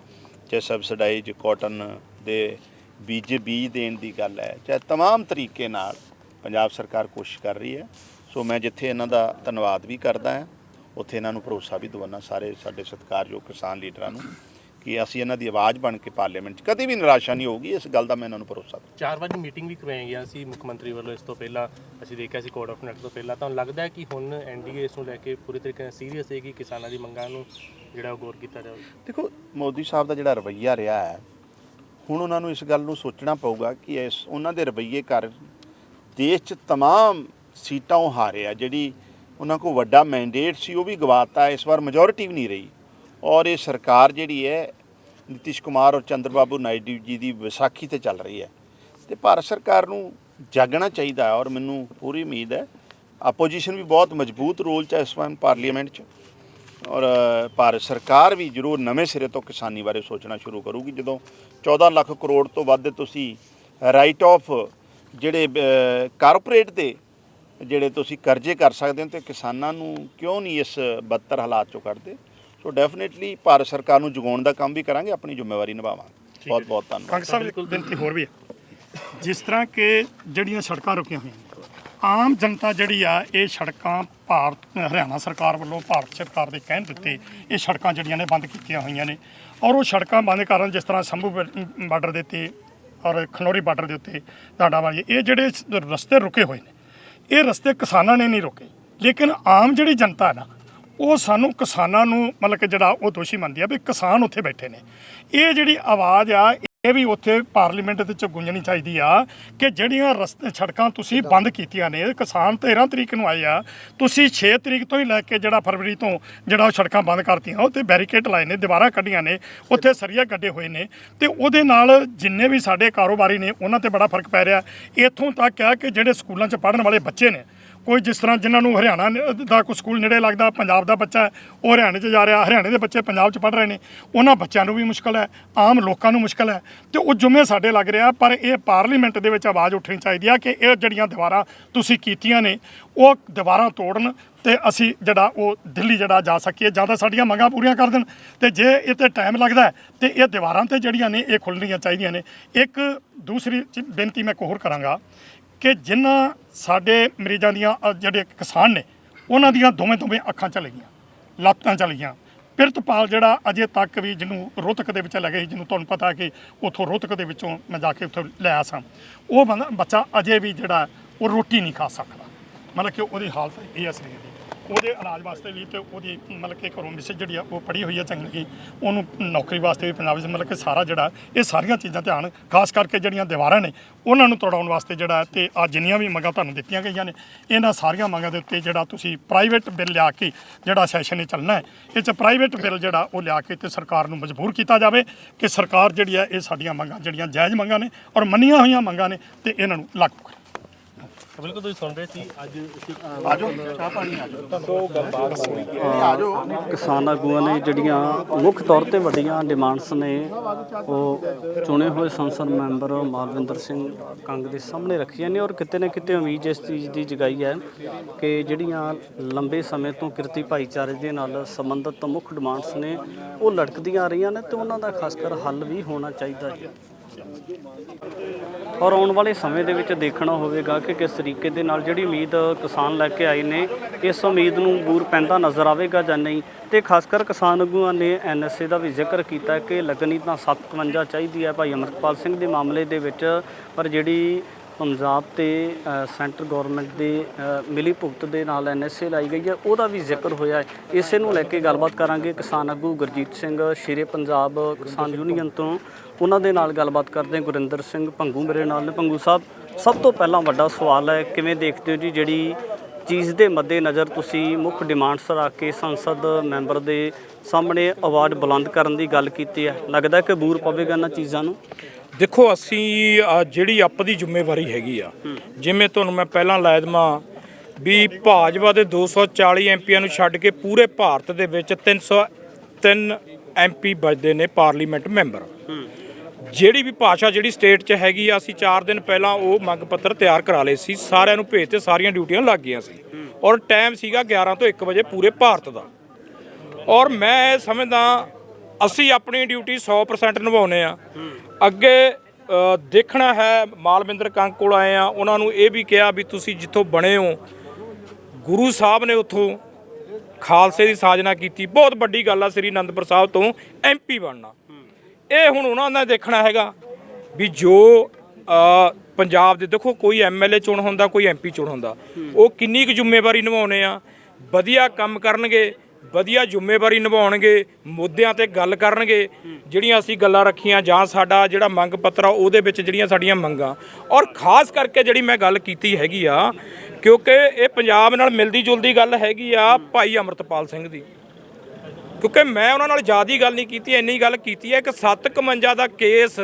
F: ਚਾਹੇ ਸਬਸਿਡਾਈਜ਼ ਕਾਟਨ ਦੇ ਬੀਜ ਬੀਜ ਦੇਣ ਦੀ ਗੱਲ ਹੈ ਚਾਹੇ तमाम ਤਰੀਕੇ ਨਾਲ ਪੰਜਾਬ ਸਰਕਾਰ ਕੋਸ਼ਿਸ਼ ਕਰ ਰਹੀ ਹੈ ਸੋ ਮੈਂ ਜਿੱਥੇ ਇਹਨਾਂ ਦਾ ਧੰਨਵਾਦ ਵੀ ਕਰਦਾ ਹਾਂ ਉੱਥੇ ਇਹਨਾਂ ਨੂੰ ਭਰੋਸਾ ਵੀ ਦਵਾਨਾ ਸਾਰੇ ਸਾਡੇ ਸਤਿਕਾਰਯੋਗ ਕਿਸਾਨ ਲੀਡਰਾਂ ਨੂੰ ਕਿ ਅਸੀਂ ਇਹਨਾਂ ਦੀ ਆਵਾਜ਼ ਬਣ ਕੇ ਪਾਰਲੀਮੈਂਟ 'ਚ ਕਦੇ ਵੀ ਨਿਰਾਸ਼ਾ ਨਹੀਂ ਹੋਊਗੀ ਇਸ ਗੱਲ ਦਾ ਮੈਂ ਇਹਨਾਂ ਨੂੰ ਭਰੋਸਾ ਦਿੰਦਾ
D: ਚਾਰ ਵਜੇ ਮੀਟਿੰਗ ਵੀ ਕਰਵਾਈ ਗਿਆ ਸੀ ਮੁੱਖ ਮੰਤਰੀ ਵੱਲੋਂ ਇਸ ਤੋਂ ਪਹਿਲਾਂ ਅਸੀਂ ਦੇਖਿਆ ਸੀ ਕੋਡ ਆਫ ਕੰਡਕਟ ਤੋਂ ਪਹਿਲਾਂ ਤਾਂ ਲੱਗਦਾ ਹੈ ਕਿ ਹੁਣ ਐਨਡੀਏ ਇਸ ਨੂੰ ਲੈ ਕੇ ਪੂਰੀ ਤਰੀਕੇ ਨਾਲ ਸੀਰੀਅਸ ਹੈ ਕਿ ਕਿਸਾਨਾਂ ਦੀ ਮੰਗਾਂ ਨੂੰ ਜਿਹੜਾ ਉਹ ਗੌਰ ਕੀਤਾ ਜਾਵੇ
F: ਦੇਖੋ ਮੋਦੀ ਸਾਹਿਬ ਦਾ ਜਿਹੜਾ ਰਵੱਈਆ ਰਿਹਾ ਹੈ ਹੁਣ ਉਹਨਾਂ ਨੂੰ ਇਸ ਗੱਲ ਨੂੰ ਸੋਚਣਾ ਪਊਗਾ ਕਿ ਇਸ ਉਹਨਾਂ ਦੇ ਰਵੱਈਏ ਕਾਰਨ ਦੇਸ਼ 'ਚ तमाम ਸੀਟਾਂ ਉਹ ਹਾਰੇ ਆ ਜਿਹੜੀ ਉਹਨਾਂ ਕੋਲ ਵੱਡਾ ਮੈਂਡੇਟ ਸੀ, ਉਹ ਵੀ ਗਵਾਤਾ, ਇਸ ਵਾਰ ਮੈਜੋਰਿਟੀ ਵੀ ਨਹੀਂ ਰਹੀ। ਔਰ ਇਹ ਸਰਕਾਰ ਜਿਹੜੀ ਹੈ, ਨਿਤਿਸ਼ ਕੁਮਾਰ ਔਰ ਚੰਦਰਬਾਬੂ ਨਾਇਡੂ ਜੀ ਦੀ ਵਿਸਾਖੀ ਤੇ ਚੱਲ ਰਹੀ ਹੈ। ਤੇ ਭਾਰਤ ਸਰਕਾਰ ਨੂੰ ਜਾਗਣਾ ਚਾਹੀਦਾ ਔਰ ਮੈਨੂੰ ਪੂਰੀ ਉਮੀਦ ਹੈ ਆਪੋਜੀਸ਼ਨ ਵੀ ਬਹੁਤ ਮਜ਼ਬੂਤ ਰੋਲ 'ਚ ਹੈ ਇਸ ਵਾਰ ਪਾਰਲੀਮੈਂਟ 'ਚ। ਔਰ ਭਾਰਤ ਸਰਕਾਰ ਵੀ ਜ਼ਰੂਰ ਨਵੇਂ ਸਿਰੇ ਤੋਂ ਕਿਸਾਨੀ ਬਾਰੇ ਸੋਚਣਾ ਸ਼ੁਰੂ ਕਰੂਗੀ। ਜਦੋਂ 14 ਲੱਖ ਕਰੋੜ ਤੋਂ ਵੱਧ ਤੁਸੀਂ ਰਾਈਟ ਆਫ ਜਿਹੜੇ ਕਾਰਪੋਰੇਟ ਦੇ ਜਿਹੜੇ ਤੁਸੀਂ ਕਰਜ਼ੇ ਕਰ ਸਕਦੇ ਹੋ ਤੇ ਕਿਸਾਨਾਂ ਨੂੰ ਕਿਉਂ ਨਹੀਂ ਇਸ ਬੱਤਰ ਹਾਲਾਤ ਚੋਂ ਕੱਢਦੇ? ਸੋ ਡੈਫੀਨਿਟਲੀ ਭਾਰਤ ਸਰਕਾਰ ਨੂੰ ਜਗਾਉਣ ਦਾ ਕੰਮ ਵੀ ਕਰਾਂਗੇ ਆਪਣੀ ਜ਼ਿੰਮੇਵਾਰੀ ਨਿਭਾਵਾਂਗੇ। ਬਹੁਤ ਬਹੁਤ ਧੰਨਵਾਦ।
A: ਕੰਗ ਸਾਹਿਬ ਇੱਕ ਬੇਨਤੀ ਹੋਰ ਵੀ ਹੈ। ਜਿਸ ਤਰ੍ਹਾਂ ਕਿ ਜਿਹੜੀਆਂ ਸੜਕਾਂ ਰੁਕੀਆਂ ਹੋਈਆਂ ਆਮ ਜਨਤਾ ਜਿਹੜੀ ਆ ਇਹ ਸੜਕਾਂ ਭਾਰਤ ਹਰਿਆਣਾ ਸਰਕਾਰ ਵੱਲੋਂ ਭਾਰਤ ਸਰਕਾਰ ਦੇ ਕਹਿਣ ਦਿੱਤੇ ਇਹ ਸੜਕਾਂ ਜਿਹੜੀਆਂ ਨੇ ਬੰਦ ਕੀਤੀਆਂ ਹੋਈਆਂ ਨੇ। ਔਰ ਉਹ ਸੜਕਾਂ ਬੰਦ ਕਰਨ ਜਿਸ ਤਰ੍ਹਾਂ ਸੰਭੂ ਬਾਰਡਰ ਦੇ ਉੱਤੇ ਔਰ ਖਨੌਰੀ ਬਾਰਡਰ ਦੇ ਉੱਤੇ ਤੁਹਾਡਾ ਵਾਲੀ ਇਹ ਜਿਹੜੇ ਰਸਤੇ ਰੁਕੇ ਹੋਏ ਨੇ ਇਹ ਰਸਤੇ ਕਿਸਾਨਾਂ ਨੇ ਨਹੀਂ ਰੋਕੇ। ਲੇਕਿਨ ਆਮ ਜਿਹੜੀ ਜਨਤਾ ਨਾ, ਉਹ ਸਾਨੂੰ ਕਿਸਾਨਾਂ ਨੂੰ ਮਤਲਬ ਕਿ ਜਿਹੜਾ ਉਹ ਦੋਸ਼ੀ ਮੰਨਦੀ ਆ ਵੀ ਕਿਸਾਨ ਉੱਥੇ ਬੈਠੇ ਨੇ। ਇਹ ਜਿਹੜੀ ਆਵਾਜ਼ ਆ ਇਹ ਵੀ ਉੱਥੇ ਪਾਰਲੀਮੈਂਟ ਦੇ ਵਿੱਚ ਗੂੰਜਣੀ ਚਾਹੀਦੀ ਆ ਕਿ ਜਿਹੜੀਆਂ ਰਸਤੇ ਸੜਕਾਂ ਤੁਸੀਂ ਬੰਦ ਕੀਤੀਆਂ ਨੇ ਕਿਸਾਨ 13 ਤਰੀਕ ਨੂੰ ਆਏ ਆ ਤੁਸੀਂ 6 ਤਰੀਕ ਤੋਂ ਹੀ ਲੈ ਕੇ ਜਿਹੜਾ ਫਰਵਰੀ ਤੋਂ ਜਿਹੜਾ ਉਹ ਸੜਕਾਂ ਬੰਦ ਕਰਤੀਆਂ ਉੱਥੇ ਬੈਰੀਕੇਡ ਲਾਏ ਨੇ ਦੀਵਾਰਾਂ ਕੱਢੀਆਂ ਨੇ ਉੱਥੇ ਸਰੀਆ ਗੱਡੇ ਹੋਏ ਨੇ ਤੇ ਉਹਦੇ ਨਾਲ ਜਿੰਨੇ ਵੀ ਸਾਡੇ ਕਾਰੋਬਾਰੀ ਨੇ ਉਹਨਾਂ ਤੇ ਬੜਾ ਫ਼ਰਕ ਪੈ ਰਿਹਾ। ਇੱਥੋਂ ਤੱਕ ਆ ਕਿ ਜਿਹੜੇ ਸਕੂਲਾਂ 'ਚ ਪੜ੍ਹਨ ਵਾਲੇ ਬੱਚੇ ਨੇ ਕੋਈ ਜਿਸ ਤਰ੍ਹਾਂ ਜਿਨ੍ਹਾਂ ਨੂੰ ਹਰਿਆਣਾ ਦਾ ਕੋਈ ਸਕੂਲ ਨੇੜੇ ਲੱਗਦਾ ਪੰਜਾਬ ਦਾ ਬੱਚਾ ਹੈ, ਉਹ ਹਰਿਆਣੇ 'ਚ ਜਾ ਰਿਹਾ ਹਰਿਆਣੇ ਦੇ ਬੱਚੇ ਪੰਜਾਬ 'ਚ ਪੜ੍ਹ ਰਹੇ ਨੇ। ਉਹਨਾਂ ਬੱਚਿਆਂ ਨੂੰ ਵੀ ਮੁਸ਼ਕਲ ਹੈ ਆਮ ਲੋਕਾਂ ਨੂੰ ਮੁਸ਼ਕਲ ਹੈ। ਤੇ ਉਹ ਜੁਮੇ ਸਾਡੇ ਲੱਗ ਰਿਹਾ ਪਰ ਇਹ ਪਾਰਲੀਮੈਂਟ ਦੇ ਵਿੱਚ ਆਵਾਜ਼ ਉੱਠਣੀ ਚਾਹੀਦੀ ਹੈ ਕਿ ਇਹ ਜਿਹੜੀਆਂ ਦੀਵਾਰਾਂ ਤੁਸੀਂ ਕੀਤੀਆਂ ਨੇ ਉਹ ਦੀਵਾਰਾਂ ਤੋੜਨ ਤੇ ਅਸੀਂ ਜਿਹੜਾ ਉਹ ਦਿੱਲੀ ਜਿਹੜਾ ਜਾ ਸਕੀਏ ਜਾਂ ਤਾਂ ਸਾਡੀਆਂ ਮੰਗਾਂ ਪੂਰੀਆਂ ਕਰ ਦੇਣ। ਤੇ ਜੇ ਇਹ ਤੇ ਟਾਈਮ ਲੱਗਦਾ ਹੈ, ਤੇ ਇਹ ਦੀਵਾਰਾਂ ਤੇ ਜਿਹੜੀਆਂ ਨੇ ਇਹ ਖੁੱਲਣੀਆਂ ਚਾਹੀਦੀਆਂ ਨੇ। ਇੱਕ ਦੂਸਰੀ ਚੀ- ਬੇਨਤੀ ਮੈਂ ਇੱਕ ਹੋਰ ਕਰਾਂਗਾ ਕਿ ਜਿਨ੍ਹਾਂ ਸਾਡੇ ਮਰੀਜ਼ਾਂ ਦੀਆਂ ਅ, ਜਿਹੜੇ ਕਿਸਾਨ ਨੇ ਉਹਨਾਂ ਦੀਆਂ ਦੋਵੇਂ ਦੋਵੇਂ ਅੱਖਾਂ ਚਲੇ ਗਈਆਂ ਲੱਤਾਂ ਚਲ ਗਈਆਂ। ਪਿਰਤਪਾਲ ਜਿਹੜਾ ਅਜੇ ਤੱਕ ਵੀ ਜਿਹਨੂੰ ਰੋਹਤਕ ਦੇ ਵਿੱਚ ਲੈ ਲੱਗੇ ਸੀ ਜਿਹਨੂੰ ਤੁਹਾਨੂੰ ਪਤਾ ਕਿ ਉੱਥੋਂ ਰੋਹਤਕ ਦੇ ਵਿੱਚੋਂ ਮੈਂ ਜਾ ਕੇ ਉੱਥੋਂ ਲੈ ਆਇਆ ਸਾਂ ਉਹ ਬੰਦਾ ਬੱਚਾ ਅਜੇ ਵੀ ਜਿਹੜਾ ਉਹ ਰੋਟੀ ਨਹੀਂ ਖਾ ਸਕਦਾ। ਮਤਲਬ ਕਿ ਉਹਦੀ ਹਾਲਤ ਇਹ ਅਸਲੀ ਦੀ। ਉਹਦੇ ਇਲਾਜ ਵਾਸਤੇ ਵੀ ਤੇ ਉਹਦੀ ਮਤਲਬ ਕਿ ਘਰੋਂ ਮਿਸ ਜਿਹੜੀ ਆ ਉਹ ਪੜੀ ਹੋਈ ਆ ਚੰਗੀ ਉਹਨੂੰ ਨੌਕਰੀ ਵਾਸਤੇ ਵੀ ਪੰਜਾਬ ਵਿੱਚ ਮਤਲਬ ਕਿ ਸਾਰਾ ਜਿਹੜਾ, ਇਹ ਸਾਰੀਆਂ ਚੀਜ਼ਾਂ ਧਿਆਨ, ਖਾਸ ਕਰਕੇ ਜਿਹੜੀਆਂ ਦੀਵਾਰਾਂ ਨੇ, ਉਹਨਾਂ ਨੂੰ ਤੋੜਾਉਣ ਵਾਸਤੇ ਜਿਹੜਾ ਤੇ ਆ ਜਿੰਨੀਆਂ ਵੀ ਮੰਗਾਂ ਤੁਹਾਨੂੰ ਦਿੱਤੀਆਂ ਗਈਆਂ ਨੇ, ਇਹਨਾਂ ਸਾਰੀਆਂ ਮੰਗਾਂ ਦੇ ਉੱਤੇ ਜਿਹੜਾ ਤੁਸੀਂ ਪ੍ਰਾਈਵੇਟ ਬਿੱਲ ਲਿਆ ਕੇ ਜਿਹੜਾ ਸੈਸ਼ਨ ਇਹ ਚੱਲਣਾ ਹੈ, ਇਹ ਚ ਪ੍ਰਾਈਵੇਟ ਬਿੱਲ ਜਿਹੜਾ ਉਹ ਲਿਆ ਕੇ ਤੇ ਸਰਕਾਰ ਨੂੰ ਮਜਬੂਰ ਕੀਤਾ ਜਾਵੇ ਕਿ ਸਰਕਾਰ ਜਿਹੜੀ ਹੈ ਇਹ ਸਾਡੀਆਂ ਮੰਗਾਂ, ਜਿਹੜੀਆਂ ਜਾਇਜ਼ ਮੰਗਾਂ ਨੇ ਔਰ ਮੰਨੀਆਂ ਹੋਈਆਂ ਮੰਗਾਂ ਨੇ ਤੇ ਇਹਨਾਂ ਨੂੰ ਲਾਗੂ ਕਰੇ।
D: ਬਿਲਕੁਲ ਤੁਸੀਂ ਸੁਣ ਰਹੇ ਸੀ ਅੱਜ
B: ਕਿਸਾਨ ਆਗੂਆਂ ਨੇ ਜਿਹੜੀਆਂ ਮੁੱਖ ਤੌਰ ਤੇ ਵੱਡੀਆਂ ਡਿਮਾਂਡਸ ਨੇ ਉਹ ਚੁਣੇ ਹੋਏ ਸੰਸਦ ਮੈਂਬਰ ਮਾਲਵਿੰਦਰ ਸਿੰਘ ਕੰਗ ਦੇ ਸਾਹਮਣੇ ਰੱਖੀਆਂ ਨੇ ਔਰ ਕਿਤੇ ਨਾ ਕਿਤੇ ਉਮੀਦ ਇਸ ਚੀਜ਼ ਦੀ ਜਗਾਈ ਹੈ ਕਿ ਜਿਹੜੀਆਂ ਲੰਬੇ ਸਮੇਂ ਤੋਂ ਕਿਰਤੀ ਭਾਈਚਾਰੇ ਦੇ ਨਾਲ ਸੰਬੰਧਿਤ ਮੁੱਖ ਡਿਮਾਂਡਸ ਨੇ ਉਹ ਲਟਕਦੀਆਂ ਆ ਰਹੀਆਂ ਨੇ ਤੇ ਉਹਨਾਂ ਦਾ ਖਾਸ ਕਰ ਹੱਲ ਵੀ ਹੋਣਾ ਚਾਹੀਦਾ ਹੈ। ਔਰ ਆਉਣ ਵਾਲੇ ਸਮੇਂ ਦੇ ਵਿੱਚ ਦੇਖਣਾ ਹੋਵੇਗਾ ਕਿ ਕਿਸ ਤਰੀਕੇ ਦੇ ਨਾਲ ਜਿਹੜੀ ਉਮੀਦ ਕਿਸਾਨ ਲੈ ਕੇ ਆਏ ਨੇ, ਇਸ ਉਮੀਦ ਨੂੰ ਬੂਰ ਪੈਂਦਾ ਨਜ਼ਰ ਆਵੇਗਾ ਜਾਂ ਨਹੀਂ? ਤੇ ਖਾਸ ਕਰ ਕਿਸਾਨ ਆਗੂਆਂ ਨੇ ਐਨਐਸਏ ਦਾ ਵੀ ਜ਼ਿਕਰ ਕੀਤਾ ਕਿ ਲੱਗਣੀ ਤਾਂ 57 ਚਾਹੀਦੀ ਹੈ। ਭਾਈ ਅਮਰਪਾਲ ਸਿੰਘ ਦੇ ਮਾਮਲੇ ਦੇ ਵਿੱਚ, ਪਰ ਜਿਹੜੀ ਪੰਜਾਬ ਤੇ ਸੈਂਟਰ ਗਵਰਨਮੈਂਟ ਦੇ ਮਿਲੀ ਭੁਗਤ ਦੇ ਨਾਲ ਐਨਐਸਏ ਲਾਈ ਗਈ ਹੈ। ਉਹਦਾ ਵੀ ਜ਼ਿਕਰ ਹੋਇਆ ਹੈ। ਇਸੇ ਨੂੰ ਲੈ ਕੇ ਗੱਲਬਾਤ ਕਰਾਂਗੇ ਕਿਸਾਨ ਆਗੂ ਗੁਰਜੀਤ ਸਿੰਘ ਸ਼ੇਰੇ ਪੰਜਾਬ ਕਿਸਾਨ ਯੂਨੀਅਨ ਤੋਂ। ਉਹਨਾਂ ਦੇ ਨਾਲ ਗੱਲਬਾਤ ਕਰਦੇ ਗੁਰਿੰਦਰ ਸਿੰਘ ਭੰਗੂ ਮੇਰੇ ਨਾਲ ਨੇ। ਭੰਗੂ ਸਾਹਿਬ, ਸਭ ਤੋਂ ਪਹਿਲਾਂ ਵੱਡਾ ਸਵਾਲ ਹੈ, ਕਿਵੇਂ ਦੇਖਦੇ ਹੋ ਜੀ ਜਿਹੜੀ ਚੀਜ਼ ਦੇ ਮੱਦੇ ਨਜ਼ਰ ਤੁਸੀਂ ਮੁੱਖ ਡਿਮਾਂਡਸ ਰੱਖ ਕੇ ਸੰਸਦ ਮੈਂਬਰ ਦੇ ਸਾਹਮਣੇ ਆਵਾਜ਼ ਬੁਲੰਦ ਕਰਨ ਦੀ ਗੱਲ ਕੀਤੀ ਹੈ? ਲੱਗਦਾ ਕਿ ਬੂਰ ਪਵੇਗਾ ਇਹਨਾਂ ਚੀਜ਼ਾਂ ਨੂੰ?
C: ਦੇਖੋ ਅਸੀਂ ਅ, ਜਿਹੜੀ ਆਪਦੀ ਜ਼ਿੰਮੇਵਾਰੀ ਹੈਗੀ ਆ ਜਿਵੇਂ ਤੁਹਾਨੂੰ ਮੈਂ ਪਹਿਲਾਂ ਲਾਇਆ ਦੇਵਾਂ ਵੀ ਭਾਜਪਾ ਦੇ 240 ਐਮਪੀਆਂ ਨੂੰ ਛੱਡ ਕੇ ਪੂਰੇ ਭਾਰਤ ਦੇ ਵਿੱਚ 303 ਐਮਪੀ ਬਚਦੇ ਨੇ ਪਾਰਲੀਮੈਂਟ ਮੈਂਬਰ। ਜਿਹੜੀ ਵੀ ਭਾਸ਼ਾ ਜਿਹੜੀ ਸਟੇਟ 'ਚ ਹੈਗੀ ਆ ਅਸੀਂ 4 ਦਿਨ ਪਹਿਲਾਂ ਉਹ ਮੰਗ ਪੱਤਰ ਤਿਆਰ ਕਰਾ ਲਏ ਸੀ ਸਾਰਿਆਂ ਨੂੰ ਭੇਜ ਤੇ ਸਾਰੀਆਂ ਡਿਊਟੀਆਂ ਲੱਗ ਗਈਆਂ ਸੀ। ਔਰ ਟਾਈਮ ਸੀਗਾ 11 ਤੋਂ 1 ਵਜੇ ਪੂਰੇ ਭਾਰਤ ਦਾ। ਔਰ ਮੈਂ ਇਹ ਸਮਝਦਾ ਅਸੀਂ ਆਪਣੀ ਡਿਊਟੀ 100% ਨਿਭਾਉਨੇ ਆ ਅੱਗੇ ਦੇਖਣਾ ਹੈ, ਮਾਲਵਿੰਦਰ ਕੰਗ ਕੋਲ ਆਏ ਆ ਉਹਨਾਂ ਨੂੰ ਇਹ ਵੀ ਕਿਹਾ ਵੀ ਤੁਸੀਂ ਜਿੱਥੋਂ ਬਣੇ ਹੋ, ਗੁਰੂ ਸਾਹਿਬ ਨੇ ਉੱਥੋਂ ਖਾਲਸੇ ਦੀ ਸਾਜਨਾ ਕੀਤੀ। ਬਹੁਤ ਵੱਡੀ ਗੱਲ ਆ ਸ੍ਰੀ ਅਨੰਦਪੁਰ ਸਾਹਿਬ ਤੋਂ ਐਮਪੀ ਬਣਨਾ। ਇਹ ਹੁਣ ਉਹਨਾਂ ਦਾ ਦੇਖਣਾ ਹੈਗਾ ਵੀ ਜੋ ਪੰਜਾਬ ਦੇ ਦੇਖੋ ਕੋਈ ਐਮਐਲਏ ਚੁਣ ਹੁੰਦਾ, ਕੋਈ ਐਮਪੀ ਚੁਣ ਹੁੰਦਾ। ਉਹ ਕਿੰਨੀ ਕੁ ਜ਼ਿੰਮੇਵਾਰੀ ਨਿਭਾਉਣੇ ਆ। ਵਧੀਆ ਕੰਮ ਕਰਨਗੇ। ਵਧੀਆ ਜ਼ਿੰਮੇਵਾਰੀ ਨਿਭਾਉਣਗੇ, ਮੁੱਦਿਆਂ ਤੇ ਗੱਲ ਕਰਨਗੇ, ਜਿਹੜੀਆਂ ਅਸੀਂ ਗੱਲਾਂ ਰੱਖੀਆਂ ਜਾਂ ਸਾਡਾ ਜਿਹੜਾ ਮੰਗ ਪੱਤਰ ਆ, ਉਹਦੇ ਵਿੱਚ ਜਿਹੜੀਆਂ ਸਾਡੀਆਂ ਮੰਗਾਂ। ਔਰ ਖਾਸ ਕਰਕੇ ਜਿਹੜੀ ਮੈਂ ਗੱਲ ਕੀਤੀ ਹੈਗੀ ਆ, ਕਿਉਂਕਿ ਇਹ ਪੰਜਾਬ ਨਾਲ ਮਿਲਦੀ ਜੁਲਦੀ ਗੱਲ ਹੈਗੀ ਆ ਭਾਈ ਅਮਰਤਪਾਲ ਸਿੰਘ ਦੀ। ਕਿਉਂਕਿ ਮੈਂ ਉਹਨਾਂ ਨਾਲ ਜ਼ਿਆਦਾ ਗੱਲ ਨਹੀਂ ਕੀਤੀ, ਇੰਨੀ ਗੱਲ ਕੀਤੀ ਹੈ ਕਿ 751 ਦਾ ਕੇਸ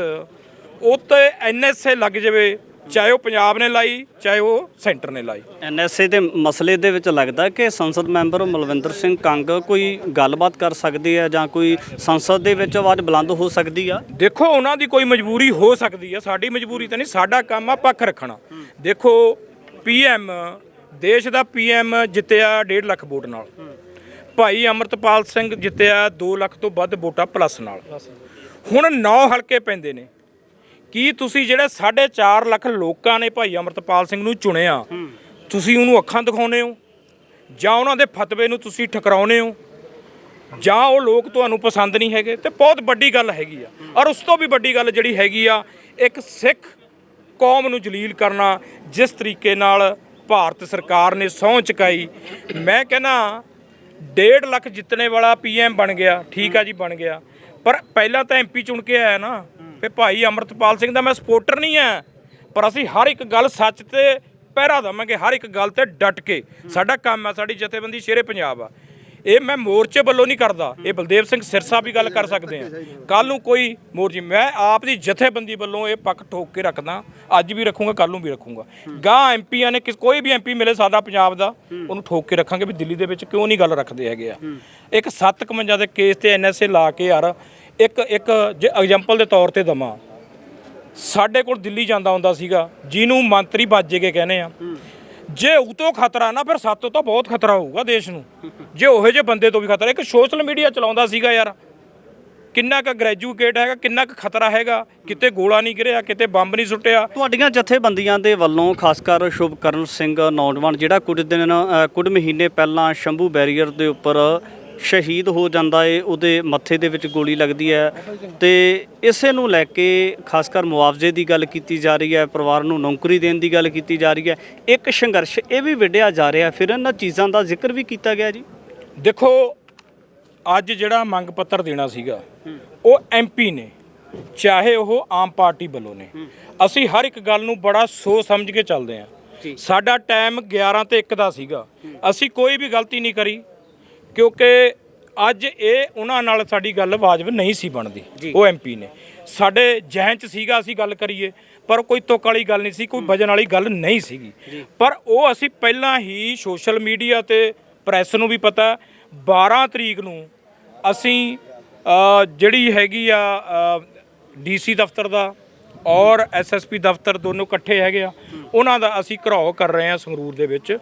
C: ਉਹ ਤੇ ਐਨਐਸਏ ਲੱਗ ਜਾਵੇ ਚਾਹੇ ਉਹ ਪੰਜਾਬ ਨੇ ਲਾਈ ਚਾਹੇ ਉਹ ਸੈਂਟਰ ਨੇ ਲਾਈ।
B: ਐਨਐਸਏ ਦੇ ਮਸਲੇ ਦੇ ਵਿੱਚ ਲੱਗਦਾ ਕਿ ਸੰਸਦ ਮੈਂਬਰ ਮਲਵਿੰਦਰ ਸਿੰਘ ਕੰਗ ਕੋਈ ਗੱਲਬਾਤ ਕਰ ਸਕਦੇ ਆ ਜਾਂ ਕੋਈ ਸੰਸਦ ਦੇ ਵਿੱਚ ਆਵਾਜ਼ ਬੁਲੰਦ ਹੋ ਸਕਦੀ ਆ?
C: ਦੇਖੋ ਉਹਨਾਂ ਦੀ ਕੋਈ ਮਜਬੂਰੀ ਹੋ ਸਕਦੀ ਹੈ ਸਾਡੀ ਮਜਬੂਰੀ ਤਾਂ ਨਹੀਂ ਸਾਡਾ ਕੰਮ ਆ ਪੱਖ ਰੱਖਣਾ। ਦੇਖੋ ਪੀਐਮ ਦੇਸ਼ ਦਾ ਪੀਐਮ ਜਿੱਤਿਆ 1.5 ਲੱਖ ਵੋਟ ਨਾਲ। ਭਾਈ ਅਮਰਤਪਾਲ ਸਿੰਘ ਜਿੱਤਿਆ 2 ਲੱਖ ਤੋਂ ਵੱਧ ਵੋਟਾਂ ਪਲੱਸ ਨਾਲ। ਹੁਣ 9 ਹਲਕੇ ਪੈਂਦੇ ਨੇ। ਕੀ ਤੁਸੀਂ ਜਿਹੜੇ 4.5 ਲੱਖ ਲੋਕਾਂ ਨੇ ਭਾਈ ਅਮਰਤਪਾਲ ਸਿੰਘ ਨੂੰ ਚੁਣਿਆ ਤੁਸੀਂ ਉਹਨੂੰ ਅੱਖਾਂ ਦਿਖਾਉਨੇ ਹੋ? ਜਾਂ ਉਹਨਾਂ ਦੇ ਫਤਵੇ ਨੂੰ ਤੁਸੀਂ ਠਕਰਾਉਨੇ ਹੋ? ਜਾਂ ਉਹ ਲੋਕ ਤੁਹਾਨੂੰ ਪਸੰਦ ਨਹੀਂ ਹੈਗੇ? ਤੇ ਬਹੁਤ ਵੱਡੀ ਗੱਲ ਹੈਗੀ ਆ। ਔਰ ਉਸ ਤੋਂ ਵੀ ਵੱਡੀ ਗੱਲ ਜਿਹੜੀ ਹੈਗੀ ਆ ਇੱਕ ਸਿੱਖ ਕੌਮ ਨੂੰ ਜਲੀਲ ਕਰਨਾ ਜਿਸ ਤਰੀਕੇ ਨਾਲ ਭਾਰਤ ਸਰਕਾਰ ਨੇ ਸਹੁੰ ਚੁਕਾਈ। ਮੈਂ ਕਹਿੰਦਾ 1.5 ਲੱਖ ਜਿੱਤਣੇ ਵਾਲਾ ਪੀਐਮ ਬਣ ਗਿਆ ਠੀਕ ਆ ਜੀ ਬਣ ਗਿਆ। ਪਰ ਪਹਿਲਾਂ ਤਾਂ ਐਮਪੀ ਚੁਣ ਕੇ ਆਇਆ ਨਾ। ਵੀ ਭਾਈ ਅਮਰਤਪਾਲ ਸਿੰਘ ਦਾ ਮੈਂ ਸਪੋਰਟਰ ਨਹੀਂ ਆ, ਪਰ ਅਸੀਂ ਹਰ ਇੱਕ ਗੱਲ ਸੱਚ ਤੇ ਪਹਿਰਾ ਦਵਾਂਗੇ, ਹਰ ਇੱਕ ਗੱਲ ਤੇ ਡਟ ਕੇ। ਸਾਡਾ ਕੰਮ ਆ, ਸਾਡੀ ਜਥੇਬੰਦੀ ਸ਼ੇਰੇ ਪੰਜਾਬ ਆ। ਇਹ ਮੈਂ ਮੋਰਚੇ ਵੱਲੋਂ ਨਹੀਂ ਕਰਦਾ, ਇਹ ਬਲਦੇਵ ਸਿੰਘ ਸਿਰਸਾ ਵੀ ਗੱਲ ਕਰ ਸਕਦੇ ਆ। ਕੱਲ ਨੂੰ ਕੋਈ ਮੋਰਚੀ, ਮੈਂ ਆਪ ਦੀ ਜਥੇਬੰਦੀ ਵੱਲੋਂ ਇਹ ਪੱਕ ਠੋਕ ਕੇ ਰੱਖਦਾ, ਅੱਜ ਵੀ ਰੱਖੂੰਗਾ ਕੱਲ ਨੂੰ ਵੀ ਰੱਖੂੰਗਾ। ਗਾਂ ਐਮਪੀਆਂ ਨੇ ਕਿਸ, ਕੋਈ ਵੀ ਐਮਪੀ ਮਿਲੇ ਸਾਡਾ ਪੰਜਾਬ ਦਾ, ਉਹਨੂੰ ਠੋਕ ਕੇ ਰੱਖਾਂਗੇ ਵੀ ਦਿੱਲੀ ਦੇ ਵਿੱਚ ਕਿਉਂ ਨਹੀਂ ਗੱਲ ਰੱਖਦੇ ਹੈਗੇ ਆ। ਇੱਕ 751 ਦੇ ਕੇਸ ਤੇ ਐਨਐਸਏ ਲਾ ਕੇ ਯਾਰ ਇੱਕ ਇੱਕ ਜੇ ਐਗਜ਼ਾਮਪਲ ਦੇ ਤੌਰ ਤੇ ਦਵਾਂ ਸਾਡੇ ਕੋਲ ਦਿੱਲੀ ਜਾਂਦਾ ਹੁੰਦਾ ਸੀਗਾ ਜਿਹਨੂੰ ਮੰਤਰੀ ਬਾਜੇ ਕੇ ਕਹਿੰਦੇ ਆ। ਜੇ ਉਹ ਤੋਂ ਖਤਰਾ ਨਾ ਫਿਰ ਸਾਤੋਂ ਤਾਂ ਬਹੁਤ ਖਤਰਾ ਹੋਊਗਾ ਦੇਸ਼ ਨੂੰ। ਜੇ ਉਹੋ ਜਿਹੇ ਬੰਦੇ ਤੋਂ ਵੀ ਖਤਰਾ ਇੱਕ ਸੋਸ਼ਲ ਮੀਡੀਆ ਚਲਾਉਂਦਾ ਸੀਗਾ ਯਾਰ। ਕਿੰਨਾ ਕੁ ਗ੍ਰੈਜੂਏਟ ਹੈਗਾ ਕਿੰਨਾ ਕੁ ਖਤਰਾ ਹੈਗਾ ਕਿਤੇ ਗੋਲਾ ਨਹੀਂ ਗਿਰਿਆ ਕਿਤੇ ਬੰਬ ਨਹੀਂ ਸੁੱਟਿਆ।
B: ਤੁਹਾਡੀਆਂ ਜਥੇਬੰਦੀਆਂ ਦੇ ਵੱਲੋਂ ਖਾਸ ਕਰ ਸ਼ੁਭਕਰਨ ਸਿੰਘ ਨੌਜਵਾਨ ਜਿਹੜਾ ਕੁਝ ਦਿਨ ਅ, ਕੁਝ ਮਹੀਨੇ ਪਹਿਲਾਂ ਸ਼ੰਭੂ ਬੈਰੀਅਰ ਦੇ ਉੱਪਰ ਸ਼ਹੀਦ ਹੋ ਜਾਂਦਾ ਏ ਉਹਦੇ ਮੱਥੇ ਦੇ ਵਿੱਚ ਗੋਲੀ ਲੱਗਦੀ ਹੈ। ਤੇ ਇਸੇ ਨੂੰ ਲੈ ਕੇ ਖਾਸ ਕਰ ਮੁਆਵਜ਼ੇ ਦੀ ਗੱਲ ਕੀਤੀ ਜਾ ਰਹੀ ਹੈ ਪਰਿਵਾਰ ਨੂੰ ਨੌਕਰੀ ਦੇਣ ਦੀ ਗੱਲ ਕੀਤੀ ਜਾ ਰਹੀ ਹੈ। ਇੱਕ ਸੰਘਰਸ਼ ਇਹ ਵੀ ਵਿੱਢਿਆ ਜਾ ਰਿਹਾ ਫਿਰ ਇਹਨਾਂ ਚੀਜ਼ਾਂ ਦਾ ਜ਼ਿਕਰ ਵੀ ਕੀਤਾ ਗਿਆ ਜੀ?
C: ਦੇਖੋ ਅੱਜ ਜਿਹੜਾ ਮੰਗ ਪੱਤਰ ਦੇਣਾ ਸੀਗਾ ਉਹ ਐਮਪੀ ਨੇ ਚਾਹੇ ਉਹ ਆਮ ਪਾਰਟੀ ਵੱਲੋਂ ਨੇ। ਅਸੀਂ ਹਰ ਇੱਕ ਗੱਲ ਨੂੰ ਬੜਾ ਸੋਚ ਸਮਝ ਕੇ ਚੱਲਦੇ ਆਂ ਸਾਡਾ ਟਾਈਮ 11 ਤੇ 1 ਦਾ ਸੀਗਾ। ਅਸੀਂ ਕੋਈ ਵੀ ਗਲਤੀ ਨਹੀਂ ਕਰੀ। ਕਿਉਂਕਿ ਅੱਜ ਇਹ ਉਹਨਾਂ ਨਾਲ ਸਾਡੀ ਗੱਲ ਵਾਜਬ ਨਹੀਂ ਸੀ ਬਣਦੀ ਉਹ ਐਮਪੀ ਨੇ। ਸਾਡੇ ਜਹਿਨ ਚ ਸੀਗਾ ਅਸੀਂ ਗੱਲ ਕਰੀਏ ਪਰ ਕੋਈ ਤੁੱਕ ਵਾਲੀ ਗੱਲ ਨਹੀਂ ਸੀ ਕੋਈ ਵਜਨ ਵਾਲੀ ਗੱਲ ਨਹੀਂ ਸੀਗੀ। ਪਰ ਉਹ ਅਸੀਂ ਪਹਿਲਾਂ ਹੀ ਸੋਸ਼ਲ ਮੀਡੀਆ ਤੇ ਪ੍ਰੈਸ ਨੂੰ ਵੀ ਪਤਾ 12 ਤਰੀਕ ਨੂੰ ਅਸੀਂ ਜਿਹੜੀ ਹੈਗੀ ਆ ਡੀਸੀ ਦਫ਼ਤਰ ਦਾ ਔਰ ਐਸਐਸਪੀ ਦਫ਼ਤਰ ਦੋਨੋਂ ਇਕੱਠੇ ਹੈਗੇ ਆ। ਉਹਨਾਂ ਦਾ ਅਸੀਂ ਘਰਾਓ ਕਰ ਰਹੇ ਹਾਂ ਸੰਗਰੂਰ ਦੇ ਵਿੱਚ।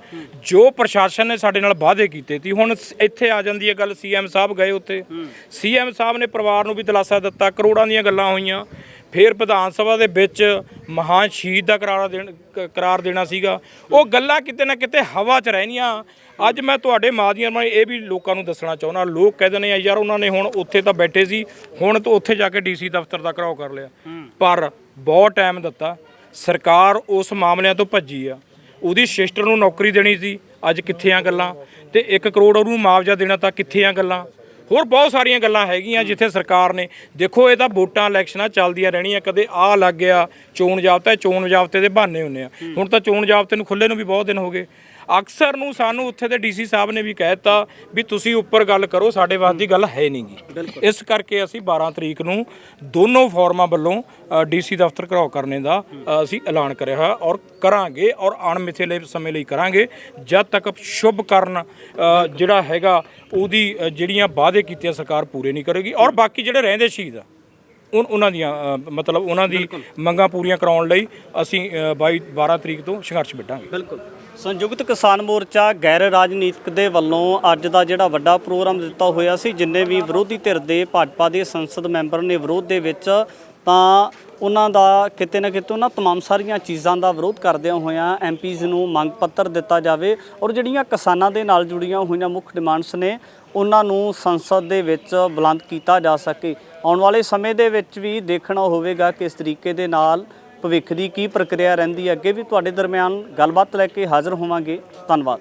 C: ਜੋ ਪ੍ਰਸ਼ਾਸਨ ਨੇ ਸਾਡੇ ਨਾਲ ਵਾਅਦੇ ਕੀਤੇ ਸੀ, ਹੁਣ ਇੱਥੇ ਆ ਜਾਂਦੀ ਹੈ ਗੱਲ ਸੀਐਮ ਸਾਹਿਬ ਗਏ ਉੱਥੇ। ਸੀਐਮ ਸਾਹਿਬ ਨੇ ਪਰਿਵਾਰ ਨੂੰ ਵੀ ਦਿਲਾਸਾ ਦਿੱਤਾ, ਕਰੋੜਾਂ ਦੀਆਂ ਗੱਲਾਂ ਹੋਈਆਂ। ਫਿਰ ਵਿਧਾਨ ਸਭਾ ਦੇ ਵਿੱਚ ਮਹਾਨ ਸ਼ਹੀਦ ਦਾ ਕਰਾਰ ਦੇਣ ਕਰਾਰ ਦੇਣਾ ਸੀਗਾ। ਉਹ ਗੱਲਾਂ ਕਿਤੇ ਨਾ ਕਿਤੇ ਹਵਾ 'ਚ ਰਹਿਣੀਆਂ ਅੱਜ ਮੈਂ ਤੁਹਾਡੇ ਮਾਧਿਅਮ ਰਾਹੀਂ ਇਹ ਵੀ ਲੋਕਾਂ ਨੂੰ ਦੱਸਣਾ ਚਾਹੁੰਦਾ, ਲੋਕ ਕਹਿੰਦੇ ਨੇ ਯਾਰ ਉਹਨਾਂ ਨੇ ਹੁਣ ਉੱਥੇ ਤਾਂ ਬੈਠੇ ਸੀ, ਹੁਣ ਤਾਂ ਉੱਥੇ ਜਾ ਕੇ ਡੀਸੀ ਦਫ਼ਤਰ ਦਾ ਘਰਾਓ ਕਰ ਲਿਆ। ਪਰ ਬਹੁਤ ਟਾਈਮ ਦਿੱਤਾ। ਸਰਕਾਰ ਉਸ ਮਾਮਲਿਆਂ ਤੋਂ ਭੱਜੀ ਆ। ਉਹਦੀ ਸਿਸਟਰ ਨੂੰ ਨੌਕਰੀ ਦੇਣੀ ਸੀ, ਅੱਜ ਕਿੱਥੇ ਆ ਗੱਲਾਂ? ਤੇ 1 ਕਰੋੜ ਉਹਨੂੰ ਮੁਆਵਜ਼ਾ ਦੇਣਾ ਤਾਂ ਕਿੱਥੇ ਆ ਗੱਲਾਂ? ਹੋਰ ਬਹੁਤ ਸਾਰੀਆਂ ਗੱਲਾਂ ਹੈਗੀਆਂ ਜਿੱਥੇ ਸਰਕਾਰ ਨੇ, ਦੇਖੋ ਇਹ ਤਾਂ ਵੋਟਾਂ ਇਲੈਕਸ਼ਨਾਂ ਚੱਲਦੀਆਂ ਰਹਿਣੀਆਂ, ਕਦੇ ਆ ਲੱਗ ਗਿਆ, ਚੋਣ ਜਾਬਤਾ, ਚੋਣ ਜਾਬਤੇ ਦੇ ਬਹਾਨੇ ਹੁੰਨੇ ਆ। ਹੁਣ ਤਾਂ ਚੋਣ ਜਾਬਤੇ ਨੂੰ ਖੁੱਲੇ ਨੂੰ ਵੀ ਬਹੁਤ ਦਿਨ ਹੋ ਗਏ। ਅਕਸਰ ਨੂੰ ਸਾਨੂੰ ਉੱਥੇ ਦੇ ਡੀਸੀ ਸਾਹਿਬ ਨੇ ਵੀ ਕਹਿਤਾ ਵੀ ਤੁਸੀਂ ਉੱਪਰ ਗੱਲ ਕਰੋ ਸਾਡੇ ਵਾਸਤੇ ਦੀ ਗੱਲ ਹੈ ਨਹੀਂਗੀ ਇਸ ਕਰਕੇ ਅਸੀਂ 12 ਤਰੀਕ ਨੂੰ ਦੋਨੋਂ ਫੋਰਮਾਂ ਵੱਲੋਂ ਡੀਸੀ ਦਫ਼ਤਰ ਘਰਾਓ ਕਰਨੇ ਦਾ ਅਸੀਂ ਐਲਾਨ ਕਰਿਆ ਹੋਇਆ ਔਰ ਕਰਾਂਗੇ ਔਰ ਅਣਮਿੱਥੇ ਲਈ ਸਮੇਂ ਲਈ ਕਰਾਂਗੇ। ਜਦ ਤੱਕ ਸ਼ੁਭ ਕਰਨ ਜਿਹੜਾ ਹੈਗਾ ਉਹਦੀ ਜਿਹੜੀਆਂ ਵਾਅਦੇ ਕੀਤੀਆਂ ਸਰਕਾਰ ਪੂਰੇ ਨਹੀਂ ਕਰੇਗੀ ਔਰ ਬਾਕੀ ਜਿਹੜੇ ਰਹਿੰਦੇ ਸ਼ਹੀਦ ਆ ਉਹਨਾਂ ਦੀਆਂ ਮਤਲਬ ਉਹਨਾਂ ਦੀ ਮੰਗਾਂ ਪੂਰੀਆਂ ਕਰਾਉਣ ਲਈ ਅਸੀਂ ਅ, 22 12 ਤਰੀਕ ਤੋਂ ਸੰਘਰਸ਼ ਵਿੱਢਾਂਗੇ।
B: ਬਿਲਕੁਲ। ਸੰਯੁਕਤ ਕਿਸਾਨ ਮੋਰਚਾ ਗੈਰ ਰਾਜਨੀਤਿਕ ਦੇ ਵੱਲੋਂ ਅੱਜ ਦਾ ਜਿਹੜਾ ਵੱਡਾ ਪ੍ਰੋਗਰਾਮ ਦਿੱਤਾ ਹੋਇਆ ਸੀ ਜਿੰਨੇ ਵੀ ਵਿਰੋਧੀ ਧਿਰ ਦੇ ਭਾਜਪਾ ਦੇ ਸੰਸਦ ਮੈਂਬਰ ਨੇ ਵਿਰੋਧ ਦੇ ਵਿੱਚ ਤਾਂ ਉਹਨਾਂ ਦਾ ਕਿਤੇ ਨਾ ਕਿਤੇ ਉਹਨਾਂ तमाम ਸਾਰੀਆਂ ਚੀਜ਼ਾਂ ਦਾ ਵਿਰੋਧ ਕਰਦਿਆਂ ਹੋਇਆਂ ਐਮਪੀਜ਼ ਨੂੰ ਮੰਗ ਪੱਤਰ ਦਿੱਤਾ ਜਾਵੇ ਔਰ ਜਿਹੜੀਆਂ ਕਿਸਾਨਾਂ ਦੇ ਨਾਲ ਜੁੜੀਆਂ ਹੋਈਆਂ ਮੁੱਖ ਡਿਮਾਂਡਸ ਨੇ ਉਹਨਾਂ ਨੂੰ ਸੰਸਦ ਦੇ ਵਿੱਚ ਬੁਲੰਦ ਕੀਤਾ ਜਾ ਸਕੇ ਆਉਣ ਵਾਲੇ ਸਮੇਂ ਦੇ ਵਿੱਚ ਵੀ ਦੇਖਣਾ ਹੋਵੇਗਾ ਕਿ ਇਸ ਤਰੀਕੇ ਦੇ ਨਾਲ ਭਵਿੱਖ ਦੀ ਕੀ ਪ੍ਰਕਿਰਿਆ ਰਹਿੰਦੀ ਹੈ ਅੱਗੇ ਵੀ ਤੁਹਾਡੇ ਦਰਮਿਆਨ ਗੱਲਬਾਤ ਲੈ ਕੇ ਹਾਜ਼ਰ ਹੋਵਾਂਗੇ। ਧੰਨਵਾਦ।